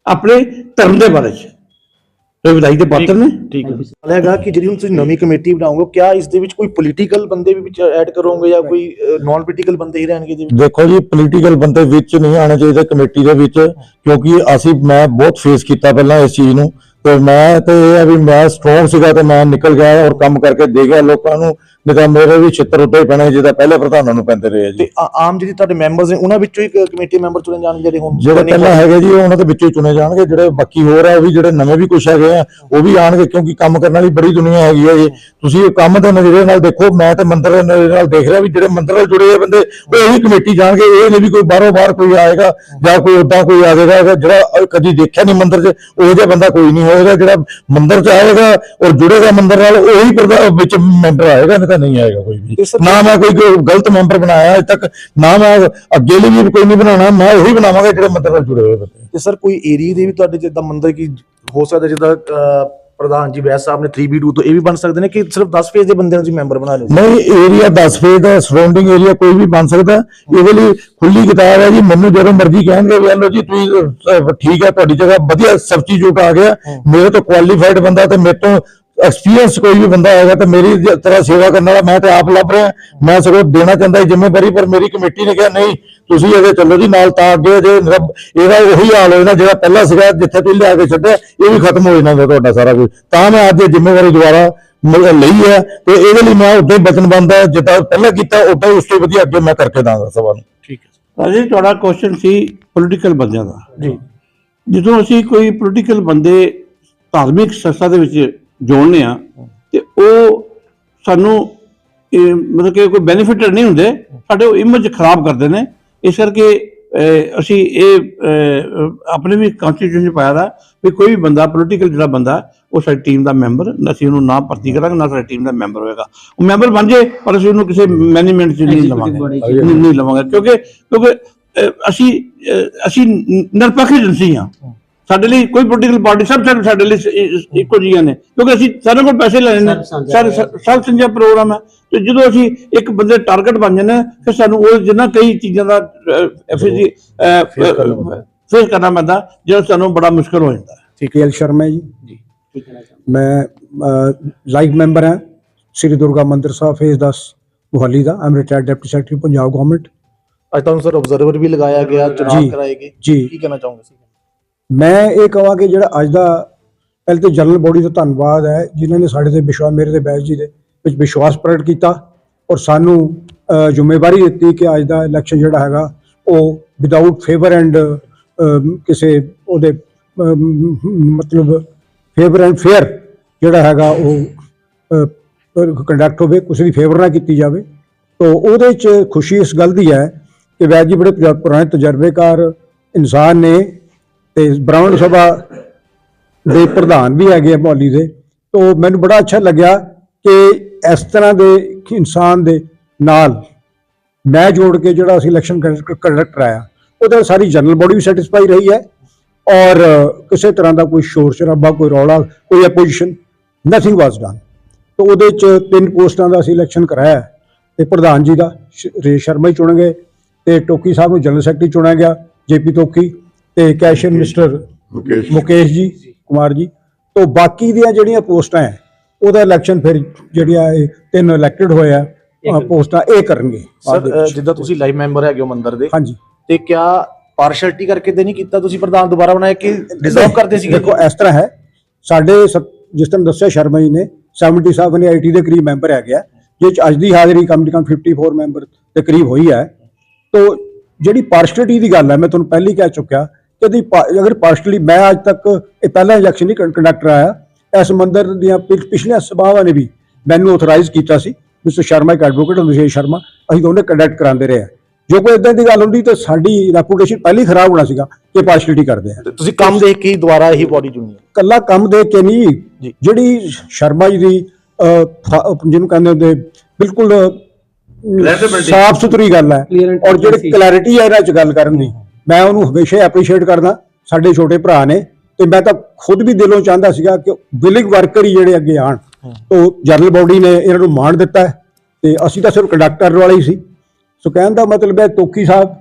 ਆਪਣੇ ਧਰਮ ਦੇ ਬਾਰੇ ਚ। ਤੇ ਵਧਾਈ ਦੇ ਪਾਤਰ ਨੇ? ਠੀਕ ਹੈ। ਸਵਾਲ ਹੈਗਾ ਕਿ ਜਿਹੜੀ ਹੁਣ ਤੁਸੀਂ ਨਵੀਂ ਕਮੇਟੀ ਬਣਾਓਗੇ ਕਿਆ ਇਸ ਦੇ ਵਿੱਚ ਕੋਈ ਪੋਲੀਟੀਕਲ ਬੰਦੇ ਵੀ ਵਿੱਚ ਐਡ ਕਰੋਗੇ ਜਾਂ ਕੋਈ ਨਾਨ ਪੋਲੀਟੀਕਲ ਬੰਦੇ ਹੀ ਰਹਿਣਗੇ ਵਿੱਚ? ਦੇਖੋ ਜੀ ਪੋਲੀਟੀਕਲ ਬੰਦੇ ਵਿੱਚ ਨਹੀਂ ਆਣੇ ਚਾਹੀਦੇ ਕਮੇਟੀ ਦੇ ਵਿੱਚ ਕਿਉਂਕਿ ਅਸੀਂ ਮੈਂ ਬਹੁਤ ਫੇਸ ਕੀਤਾ ਪਹਿਲਾਂ ਇਸ ਚੀਜ਼ ਨੂੰ। ਤੇ ਮੈਂ ਤੇ ਇਹ ਆ ਵੀ ਮੈਂ ਸਟਰੋਂਗ ਸੀਗਾ ਤੇ ਮੈਂ ਨਿਕਲ ਗਿਆ ਔਰ ਕੰਮ ਕਰਕੇ ਦੇ ਗਿਆ ਲੋਕਾਂ ਨੂੰ। ਨਹੀਂ ਤਾਂ ਮੇਰੇ ਵੀ ਛਿੱਤਰ ਉੱਤੇ ਹੀ ਪੈਣੇ ਜਿਹਦਾ ਪਹਿਲੇ ਪ੍ਰਧਾਨਾਂ ਨੂੰ ਪੈਂਦੇ ਰਹੇ ਆ ਜੀ। ਤੇ ਆ- ਆਮ ਜਿਹੜੇ ਤੁਹਾਡੇ ਮੈਂਬਰਸ ਨੇ ਉਹਨਾਂ ਵਿੱਚੋਂ ਇੱਕ ਕਮੇਟੀ ਮੈਂਬਰ ਚੁਣੇ ਜਾਣਗੇ ਜਿਹੜੇ ਹੁਣ ਜਿਹੜੇ ਪਹਿਲਾਂ ਹੈਗੇ ਜੀ ਉਹਨਾਂ ਦੇ ਵਿੱਚੋਂ ਹੀ ਚੁਣੇ ਜਾਣਗੇ ਜਿਹੜੇ ਬਾਕੀ ਹੋਰ ਆ ਉਹ ਵੀ ਜਿਹੜੇ ਨਵੇਂ ਵੀ ਕੁਛ ਹੈਗੇ ਆ ਉਹ ਵੀ ਆਣਗੇ ਕਿਉਂਕਿ ਕੰਮ ਕਰਨ ਵਾਲੀ ਬੜੀ ਦੁਨੀਆ ਹੈਗੀ ਆ ਜੀ। ਤੁਸੀਂ ਇਹ ਕੰਮ ਦੇ ਨਜ਼ਰੀਏ ਨਾਲ ਦੇਖੋ ਮੈਂ ਤੇ ਮੰਦਰ ਦੇ ਨਜ਼ਰੀਏ ਨਾਲ ਦੇਖ ਰਿਹਾ ਵੀ ਜਿਹੜੇ ਮੰਦਰ ਨਾਲ ਜੁੜੇ ਹੋਏ ਬੰਦੇ ਉਹ ਇਹੀ ਕਮੇਟੀ ਜਾਣਗੇ ਇਹ ਨਹੀਂ ਵੀ ਕੋਈ ਬਾਹਰੋਂ ਬਾਹਰ ਕੋਈ ਆਏਗਾ ਜਾਂ ਕੋਈ ਉਦਾਂ ਕੋਈ ਆ ਜਾਏਗਾ ਜਿਹੜਾ ਕਦੀ ਦੇਖਿਆ ਨਹੀਂ ਮੰਦਰ 'ਚ ਉਹ ਜਿਹਾ ਬੰਦਾ ਕੋਈ ਨਹੀਂ ਹੋਏਗਾ ਜਿਹੜਾ ਮੰਦਰ 'ਚ ਆਏਗਾ ਔਰ ਜੁੜੇਗਾ ਮੰਦਰ ਨਾਲ ਉਹੀ ਪ੍ਰਧਾਨ ਵਿੱਚ ਮੈਂਬਰ ਆਏਗਾ ਨਹੀਂ ਤਾਂ ਨਹੀਂ ਆਏਗਾ ਕੋਈ ਵੀ। ਨਾ ਮੈਂ ਕੋਈ ਗਲਤ ਮੈਂਬਰ ਬਣਾਇਆ ਅਜੇ ਤੱਕ ਨਾ ਮੈਂ ਅੱਗੇ ਲਈ ਵੀ ਕੋਈ ਨਹੀਂ ਬਣਾਉਣਾ ਮੈਂ ਉਹੀ ਬਣਾਵਾਂਗਾ ਜਿਹੜੇ ਮੰਦਰ ਨਾਲ ਜੁੜੇ ਹੋਏ ਬੰਦੇ। ਤੇ ਸਰ ਕੋਈ ਏਰੀਆ ਦੇ ਵੀ ਤੁਹਾਡੇ ਜਿੱਦਾਂ ਮੰਦਰ ਕੀ ਹੋ ਸਕਦਾ ਜਿੱਦਾਂ ਪ੍ਰਧਾਨ ਜੀ ਵੈਸ ਸਾਹਿਬ ਨੇ 3B2 ਤੋਂ ਇਹ ਵੀ ਬਣ ਸਕਦੇ ਨੇ ਕਿ ਸਿਰਫ 10 ਫੇਜ਼ ਦੇ ਬੰਦਿਆਂ ਨੂੰ ਤੁਸੀਂ ਮੈਂਬਰ ਬਣਾ ਲਓ? ਨਹੀਂ ਏਰੀਆ 10 ਫੇਜ਼ ਦਾ ਸਰਾਊਂਡਿੰਗ ਏਰੀਆ ਕੋਈ ਵੀ ਬਣ ਸਕਦਾ। ਇਹਦੇ ਲਈ ਖੁੱਲੀ ਕਿਤਾਬ ਹੈ ਜੀ ਮੈਨੂੰ ਜਦੋਂ ਮਰਜ਼ੀ ਕਹਿਣਗੇ ਵੀ ਲੋ ਜੀ ਤੁਸੀਂ ਠੀਕ ਹੈ ਤੁਹਾਡੀ ਜਗ੍ਹਾ ਵਧੀਆ ਸਬਸਟੀਟਿਊਟ ਆ ਗਿਆ। ਮੇਰੇ ਤੋਂ ਕੁਆਲੀਫਾਈਡ ਬੰਦਾ ਤੇ ਮੇਰੇ ਤੋਂ ਐਕਸਪੀਰੀਅੰਸ ਕੋਈ ਵੀ ਬੰਦਾ ਆਏਗਾ ਤੇ ਮੇਰੀ ਤਰ੍ਹਾਂ ਸੇਵਾ ਕਰਨ ਵਾਲਾ ਮੈਂ ਤੇ ਆਪ ਲੱਭ ਰਿਹਾ। ਮੈਂ ਸਗੋਂ ਦੇਣਾ ਚਾਹੁੰਦਾ ਜ਼ਿੰਮੇਵਾਰੀ ਪਰ ਮੇਰੀ ਕਮੇਟੀ ਨੇ ਕਿਹਾ ਨਹੀਂ ਤੁਸੀਂ ਇਹਦੇ ਚੱਲੋ ਜੀ ਨਾਲ ਤਾਂ ਅੱਗੇ ਜੇ ਇਹਦਾ ਉਹੀ ਹਾਲ ਹੋਇਆ ਜਿਹੜਾ ਪਹਿਲਾਂ ਸੀਗਾ ਜਿੱਥੇ ਤੁਸੀਂ ਲਿਆ ਕੇ ਛੱਡਿਆ ਇਹ ਵੀ ਖਤਮ ਹੋ ਜਾਣਾ ਤੁਹਾਡਾ ਸਾਰਾ ਕੁਝ। ਤਾਂ ਮੈਂ ਅੱਜ ਇਹ ਜ਼ਿੰਮੇਵਾਰੀ ਦੁਬਾਰਾ ਲਈ ਹੈ ਤੇ ਇਹਦੇ ਲਈ ਮੈਂ ਉਦਾਂ ਹੀ ਬਚਨਬੰਦ ਹੈ ਜਿੱਦਾਂ ਪਹਿਲਾਂ ਕੀਤਾ ਉਦਾਂ ਹੀ ਉਸ ਤੋਂ ਵਧੀਆ ਅੱਗੇ ਮੈਂ ਕਰਕੇ ਦਾਂਗਾ ਸਭਾ ਨੂੰ। ਠੀਕ ਹੈ ਰਾਜੇ ਤੁਹਾਡਾ ਕੁਐਸਚਨ ਸੀ ਪੋਲੀਟੀਕਲ ਬੰਦਿਆਂ ਦਾ। ਜੀ। ਜਦੋਂ ਅਸੀਂ ਕੋਈ ਪੋਲੀਟੀਕਲ ਬੰਦੇ ਧਾਰਮਿਕ ਸੰਸਥਾ ਦੇ ਵਿੱਚ ਜੋੜਨੇ ਆ ਤੇ ਉਹ ਸਾਨੂੰ ਇਹ ਮਤਲਬ ਕਿ ਕੋਈ ਬੈਨੀਫਿਟ ਨਹੀਂ ਹੁੰਦੇ ਸਾਡੇ ਉਹ ਇਮੇਜ ਖਰਾਬ ਕਰਦੇ ਨੇ। ਇਸ ਕਰਕੇ ਅਸੀਂ ਇਹ ਆਪਣੇ ਵੀ ਕਨਸਟੀਟਿਊਸ਼ਨ ਪਾਇਆ ਦਾ ਵੀ ਕੋਈ ਵੀ ਬੰਦਾ ਪੋਲੀਟੀਕਲ ਜਿਹੜਾ ਬੰਦਾ ਉਹ ਸਾਡੀ ਟੀਮ ਦਾ ਮੈਂਬਰ ਅਸੀਂ ਉਹਨੂੰ ਨਾ ਭਰਤੀ ਕਰਾਂਗੇ ਨਾ ਸਾਡੀ ਟੀਮ ਦਾ ਮੈਂਬਰ ਹੋਏਗਾ। ਉਹ ਮੈਂਬਰ ਬਣ ਜੇ ਪਰ ਅਸੀਂ ਉਹਨੂੰ ਕਿਸੇ ਮੈਨੇਜਮੈਂਟ 'ਚ ਨਹੀਂ ਲਵਾਂਗੇ। ਨਹੀਂ ਲਵਾਂਗੇ ਕਿਉਂਕਿ ਕਿਉਂਕਿ ਅਸੀਂ ਅਸੀਂ ਨ- ਨਿਰਪੱਖ ਏਜੰਸੀ ਹਾਂ। ਸਾਡੇ ਲਈ ਕੋਈ ਪੋਲੀਟੀਕਲ ਪਾਰਟੀ ਸਭ ਸਾਡੇ ਸਾਡੇ ਲਈ ਇੱਕੋ ਜਿਹੀਆਂ ਨੇ। ਕਿਉਂਕਿ ਅਸੀਂ ਸਾਡੇ ਕੋਲ ਪੈਸੇ ਲੈਣੇ ਨੇ। ਸਭ ਸਾਂਝਾ ਸਾਡੇ ਸ- ਸਭ ਸੰਜਾ ਪ੍ਰੋਗਰਾਮ ਹੈ। ਤੇ ਜਦੋਂ ਅਸੀਂ ਇੱਕ ਬੰਦੇ ਟਾਰਗੇਟ ਬਣ ਜਾਂਦੇ ਫਿਰ ਸਾਨੂੰ ਉਹ ਜਿੰਨਾ ਕਈ ਚੀਜ਼ਾਂ ਦਾ ਐਫਜੀ ਫੇਸ ਕਰਨਾ ਪੈਂਦਾ। ਜਿਹੜਾ ਸਾਨੂੰ ਬੜਾ ਮੁਸ਼ਕਲ ਹੋ ਜਾਂਦਾ। ਠੀਕ ਹੈ। ਸ਼ਰਮਾ ਜੀ। ਚਾਹੁੰਦੇ ਮੈਂ ਲਾਈਵ ਮੈਂਬਰ ਹਾਂ। ਸ੍ਰੀ ਦੁਰਗਾ ਮੰਦਿਰ ਸਾਹਿਬ ਫੇਜ਼ 10 ਮੁਹੱਲੀ ਦਾ। ਆਮ retired deputy secretary Punjab government ਅੱਜ ਤੁਹਾਨੂੰ ਸਰ ਆਬਜ਼ਰਵਰ ਵੀ ਲਗਾਇਆ ਗਿਆ ਚੁਣਾਵ ਜੀ। ਕਰਾਏ ਗਏ। ਜੀ। ਕੀ ਕਹਿਣਾ ਚਾਹੋਗੇ? ਮੈਂ ਇਹ ਕਹਾਂ ਕਿ ਜਿਹੜਾ ਅੱਜ ਦਾ ਪਹਿਲੇ ਤੇ ਜਨਰਲ ਬੋਡੀ ਦਾ ਧੰਨਵਾਦ ਹੈ, ਜਿਨ੍ਹਾਂ ਨੇ ਸਾਡੇ ਤੇ ਵਿਸ਼ਵਾਸ ਮੇਰੇ ਤੇ ਬੈਸ ਜੀ ਦੇ ਵਿੱਚ ਵਿਸ਼ਵਾਸ ਪ੍ਰਗਟ ਕੀਤਾ ਔਰ ਸਾਨੂੰ ਜ਼ਿੰਮੇਵਾਰੀ ਦਿੱਤੀ ਕਿ ਅੱਜ ਦਾ ਇਲੈਕਸ਼ਨ ਜਿਹੜਾ ਹੈਗਾ, ਉਹ ਵਿਦਆਊਟ ਫੇਵਰ ਐਂਡ ਕਿਸੇ ਉਹਦੇ ਮਤਲਬ ਫੇਵਰ ਐਂਡ ਫੇਅਰ ਜਿਹੜਾ ਹੈਗਾ ਉਹ ਕੰਡਕਟ ਹੋਵੇ, ਕਿਸੇ ਦੀ ਫੇਵਰ ਨਾ ਕੀਤੀ ਜਾਵੇ। ਤੋ ਉਹਦੇ ਚ ਖੁਸ਼ੀ ਇਸ ਗੱਲ ਦੀ ਹੈ ਕਿ ਵੈਦ ਜੀ ਬੜੇ ਪੁਰਾਣੇ ਤਜਰਬੇਕਾਰ ਇਨਸਾਨ ਨੇ ਤੇ ਬ੍ਰਾਹਮਣ ਸਭਾ ਦੇ ਪ੍ਰਧਾਨ ਵੀ ਹੈਗੇ ਆ ਮੌਲੀ ਦੇ, ਤੋ ਮੈਨੂੰ ਬੜਾ ਅੱਛਾ ਲੱਗਿਆ ਕਿ ਇਸ ਤਰ੍ਹਾਂ ਦੇ ਇਨਸਾਨ ਦੇ ਨਾਲ ਮੈਂ ਜੋੜ ਕੇ ਜਿਹੜਾ ਅਸੀਂ ਇਲੈਕਸ਼ਨ ਕੰਡਕਟ ਕਰਾਇਆ, ਉਹਦਾ ਸਾਰੀ ਜਨਰਲ ਬੋਡੀ ਵੀ ਸੈਟੀਸਫਾਈ ਰਹੀ ਹੈ ਔਰ ਕਿਸੇ ਤਰ੍ਹਾਂ ਦਾ ਕੋਈ ਸ਼ੋਰ ਸ਼ਰਾਬਾ, ਕੋਈ ਰੌਲਾ, ਕੋਈ ਆਪੋਜੀਸ਼ਨ ਨਥਿੰਗ ਵਾਸ ਡਨ ਤਾਂ ਉਹਦੇ ਚ ਤਿੰਨ ਪੋਸਟਾਂ ਦਾ ਅਸੀਂ ਇਲੈਕਸ਼ਨ ਕਰਾਇਆ, ਤੇ ਪ੍ਰਧਾਨ ਜੀ ਦਾ ਸ਼- ਸ਼ਰਮਾ ਹੀ ਚੁਣੇ ਗਏ, ਤੇ ਟੋਕੀ ਸਾਹਿਬ ਨੂੰ ਜਨਰਲ ਸੈਕਟਰੀ ਚੁਣਿਆ ਗਿਆ ਜੇਪੀ ਟੋਕੀ ਤੇ ਕੈਸ਼ੀਅਰ ਮਿਸਟਰ ਮੁਕੇਸ਼ ਮੁਕੇਸ਼ ਜੀ ਕੁਮਾਰ ਜੀ। ਤੋਂ ਬਾਕੀ ਦੀਆਂ ਜਿਹੜੀਆਂ ਪੋਸਟਾਂ ਹੈ ਉਹਦਾ ਇਲੈਕਸ਼ਨ ਫਿਰ ਜਿਹੜੀਆਂ ਇਹ ਤਿੰਨ ਇਲੈਕਟਡ ਹੋਏ ਆ ਅ, ਪੋਸਟਾਂ ਇਹ ਕਰਨਗੇ। ਸਰ। ਜਿੱਦਾਂ ਤੁਸੀਂ ਲਾਈਵ ਮੈਂਬਰ ਹੈਗੇ ਹੋ ਮੰਦਰ ਦੇ ਹਾਂਜੀ। ਤੇ ਕਿਆ ਪਾਰਸ਼ਲਟੀ ਕਰਕੇ ਤੇ ਨਹੀਂ ਕੀਤਾ ਤੁਸੀਂ ਪ੍ਰਧਾਨ ਦੁਬਾਰਾ ਬਣਾਇਆ ਕਿ ਡਿਜ਼ਰਵ ਕਰਦੇ ਸੀਗੇ? ਦੇਖੋ ਇਸ ਤਰ੍ਹਾਂ ਹੈ ਸਾਡੇ ਸ- ਜਿਸ ਤਰ੍ਹਾਂ ਦੱਸਿਆ ਸ਼ਰਮਾ ਜੀ ਨੇ 77 ਨੇ ਆਈਟੀ ਦੇ ਕਰੀਬ ਮੈਂਬਰ ਹੈਗੇ ਆ ਜਿਸ 'ਚ ਅੱਜ ਦੀ ਹਾਜ਼ਰੀ ਕਮ ਸੇ ਕਮ 54 ਮੈਂਬਰ ਦੇ ਕਰੀਬ ਹੋਈ ਹੈ। ਤੋ ਜਿਹੜੀ ਪਾਰਸ਼ਲਿਟੀ ਦੀ ਗੱਲ ਹੈ ਮੈਂ ਤੁਹਾਨੂੰ ਪਹਿਲੀ ਕਹਿ ਚੁੱਕਿਆ ਕਿ ਦੀ ਅਗਰ ਪਾਰਸ਼ਲੀ ਮੈਂ ਅੱਜ ਤੱਕ ਇਹ ਪਹਿਲਾ ਇਲੈਕਸ਼ਨ ਨਹੀਂ ਕੰਡਕਟ ਕਰਾਇਆ ਇਸ ਮੰਦਰ ਦੀਆਂ ਪਿਛ- ਪਿਛਲੀਆਂ ਸਭਾਵਾਂ ਨੇ ਵੀ ਮੈਨੂੰ ਆਥੋਰਾਈਜ਼ ਕੀਤਾ ਸੀ। ਮਿਸਟਰ ਸ਼ਰਮਾ ਇੱਕ ਐਡਵੋਕੇਟ ਹੁੰਦੇ ਸੀ ਸ਼ਰਮਾ ਅਸੀਂ ਦੋਨੇ ਕੰਡਕਟ ਕਰਾਉਂਦੇ ਰਹੇ ਹਾਂ। ਜੋ ਕੋਈ ਇਦਾਂ ਦੀ ਗੱਲ ਹੁੰਦੀ ਤਾਂ ਸਾਡੀ ਰੈਪੂਟੇਸ਼ਨ ਪਹਿਲੀ ਖਰਾਬ ਹੋਣਾ ਸੀਗਾ ਕਿ ਪਾਰਸ਼ਲਿਟੀ ਕਰਦੇ ਆ। ਤੇ ਤੁਸੀਂ ਕੰਮ ਦੇਖ ਕੇ ਹੀ ਦੁਬਾਰਾ ਇਹੀ ਬੋਡੀ ਚੁਣੀ ਹੈ। ਕੱਲਾ ਕੰਮ ਦੇਖ ਕੇ ਨਹੀਂ ਜੀ। ਜਿਹੜੀ ਸ਼ਰਮਾ ਜੀ ਦੀ ਅਹ, ਫ- ਜਿਹਨੂੰ ਕਹਿੰਦੇ ਹੁੰਦੇ ਬਿਲਕੁਲ ਸਾਫ਼ ਸੁਥਰੀ ਗੱਲ ਹੈ। Clear and ਔਰ ਜਿਹੜੀ। ਕਲੈਰਿਟੀ ਹੈ। ਇਹਨਾਂ ਚ ਗੱਲ ਕਰਨ ਦੀ। ਮੈਂ ਉਹਨੂੰ ਹਮੇਸ਼ਾ ਐਪਰੀਸ਼ੀਏਟ ਕਰਦਾ ਸਾਡੇ ਛੋਟੇ ਭਰਾ ਨੇ ਤੇ ਮੈਂ ਤਾਂ ਖੁਦ ਵੀ ਦਿਲੋਂ ਚਾਹੁੰਦਾ ਸੀਗਾ ਕਿ ਵਿਲਿੰਗ ਵਰਕਰ ਹੀ ਜਿਹੜੇ ਅੱਗੇ ਆਣ ਤੋਂ ਜਨਰਲ ਬੋਡੀ ਨੇ ਇਹਨਾਂ ਨੂੰ ਮਾਣ ਦਿੱਤਾ ਤੇ ਅਸੀਂ ਤਾਂ ਸਿਰਫ ਕੰਡਕਟਰ ਵਾਲੇ ਹੀ ਸੀ। ਸੋ ਕਹਿਣ ਦਾ ਮਤਲਬ ਹੈ ਤੋਕੀ ਸਾਹਿਬ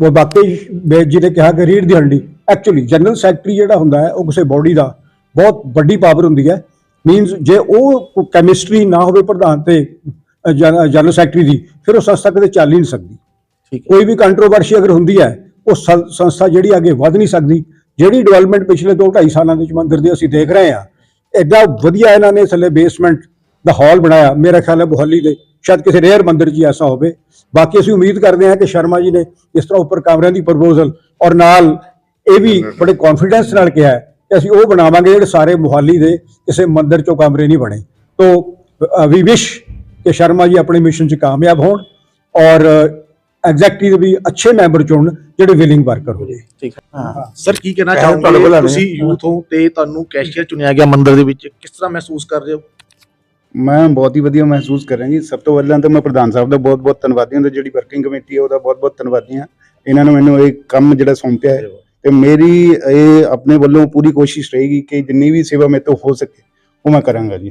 ਉਹ ਬਾਕੀ ਬੇਜ ਜੀ ਨੇ ਕਿਹਾ ਕਿ ਰੀਡ ਦੀ ਹੰਡੀ ਐਕਚੁਅਲੀ ਜਨਰਲ ਸੈਕਟਰੀ ਜਿਹੜਾ ਹੁੰਦਾ ਹੈ ਉਹ ਕਿਸੇ ਬੋਡੀ ਦਾ ਬਹੁਤ ਵੱਡੀ ਪਾਵਰ ਹੁੰਦੀ ਹੈ। ਮੀਨਸ ਜੇ ਉਹ ਕੈਮਿਸਟਰੀ ਨਾ ਹੋਵੇ ਪ੍ਰਧਾਨ ਤੇ ਜਨਰਲ ਸੈਕਟਰੀ ਦੀ ਫਿਰ ਉਹ ਸੰਸਥਾ ਕਦੇ ਚੱਲ ਹੀ ਨਹੀਂ ਸਕਦੀ। ਕੋਈ ਵੀ ਕੰਟਰੋਵਰਸ਼ੀ ਅਗਰ ਹੁੰਦੀ ਹੈ ਉਹ ਸੰਸਥਾ ਜਿਹੜੀ ਅੱਗੇ ਵਧ ਨਹੀਂ ਸਕਦੀ, ਜਿਹੜੀ ਡਿਵੈਲਪਮੈਂਟ ਪਿਛਲੇ 2 2.5 ਸਾਲਾਂ ਦੇ ਵਿੱਚ ਮੰਦਿਰ ਦੀ ਅਸੀਂ ਦੇਖ ਰਹੇ ਹਾਂ ਐਡਾ ਵਧੀਆ ਇਹਨਾਂ ਨੇ ਥੱਲੇ ਬੇਸਮੈਂਟ ਦਾ ਹਾਲ ਬਣਾਇਆ, ਮੇਰਾ ਖਿਆਲ ਹੈ ਮੁਹੱਲੀ ਦੇ, ਸ਼ਾਇਦ ਕਿਸੇ ਰੇਅਰ ਮੰਦਰ 'ਚ ਹੀ ਐਸਾ ਹੋਵੇ। ਬਾਕੀ ਅਸੀਂ ਉਮੀਦ ਕਰਦੇ ਹਾਂ ਕਿ ਸ਼ਰਮਾ ਜੀ ਨੇ ਇਸ ਤਰ੍ਹਾਂ ਉੱਪਰ ਕਮਰਿਆਂ ਦੀ ਪ੍ਰਪੋਜ਼ਲ ਔਰ ਨਾਲ ਇਹ ਵੀ ਬੜੇ ਕੌਨਫੀਡੈਂਸ ਨਾਲ ਕਿਹਾ ਕਿ ਅਸੀਂ ਉਹ ਬਣਾਵਾਂਗੇ ਜਿਹੜੇ ਸਾਰੇ ਮੁਹਾਲੀ ਦੇ ਕਿਸੇ ਮੰਦਰ 'ਚੋਂ ਕਮਰੇ ਨਹੀਂ ਬਣੇ। ਤੋਂ ਵੀ ਵਿਸ਼ ਕਿ ਸ਼ਰਮਾ ਜੀ ਆਪਣੇ ਮਿਸ਼ਨ 'ਚ ਕਾਮਯਾਬ ਹੋਣ ਔਰ ਐਗਜ਼ੈਕਟਲੀ ਵੀ ਅੱਛੇ ਮੈਂਬਰ ਚੁਣਨ ਜਿਹੜੇ ਵਿਲਿੰਗ ਵਰਕਰ ਹੋ ਜੇ ਠੀਕ ਹੈ। ਸਰ ਕੀ ਕਹਿਣਾ ਚਾਹੋਗੇ ਤੁਸੀਂ ਯੂਥ ਹੋ ਤੇ ਤੁਹਾਨੂੰ ਕੈਸ਼ੀਅਰ ਚੁਣਿਆ ਗਿਆ ਮੰਦਿਰ ਦੇ ਵਿੱਚ? ਕਿਸ ਤਰ੍ਹਾਂ ਮਹਿਸੂਸ ਕਰ ਰਹੇ ਹੋ? ਮੈਂ ਬਹੁਤ ਹੀ ਵਧੀਆ ਮਹਿਸੂਸ ਕਰ ਰਿਹਾ ਜੀ। ਸਭ ਤੋਂ ਪਹਿਲਾਂ ਤਾਂ ਮੈਂ ਪ੍ਰਧਾਨ ਸਾਹਿਬ ਦਾ ਬਹੁਤ-ਬਹੁਤ ਧੰਨਵਾਦੀ ਹਾਂ ਤੇ ਜਿਹੜੀ ਵਰਕਿੰਗ ਕਮੇਟੀ ਹੈ ਉਹਦਾ ਬਹੁਤ-ਬਹੁਤ ਧੰਨਵਾਦੀ ਹਾਂ। ਇਹਨਾਂ ਨੇ ਮੈਨੂੰ ਇਹ ਕੰਮ ਜਿਹੜਾ ਸੌਂਪਿਆ ਹੈ ਤੇ ਮੇਰੀ ਇਹ ਆਪਣੇ ਵੱਲੋਂ ਪੂਰੀ ਕੋਸ਼ਿਸ਼ ਰਹੇਗੀ ਕਿ ਜਿੰਨੀ ਵੀ ਸੇਵਾ ਮੇਰੇ ਤੋਂ ਹੋ ਸਕੇ ਉਹ ਮੈਂ ਕਰਾਂਗਾ ਜੀ।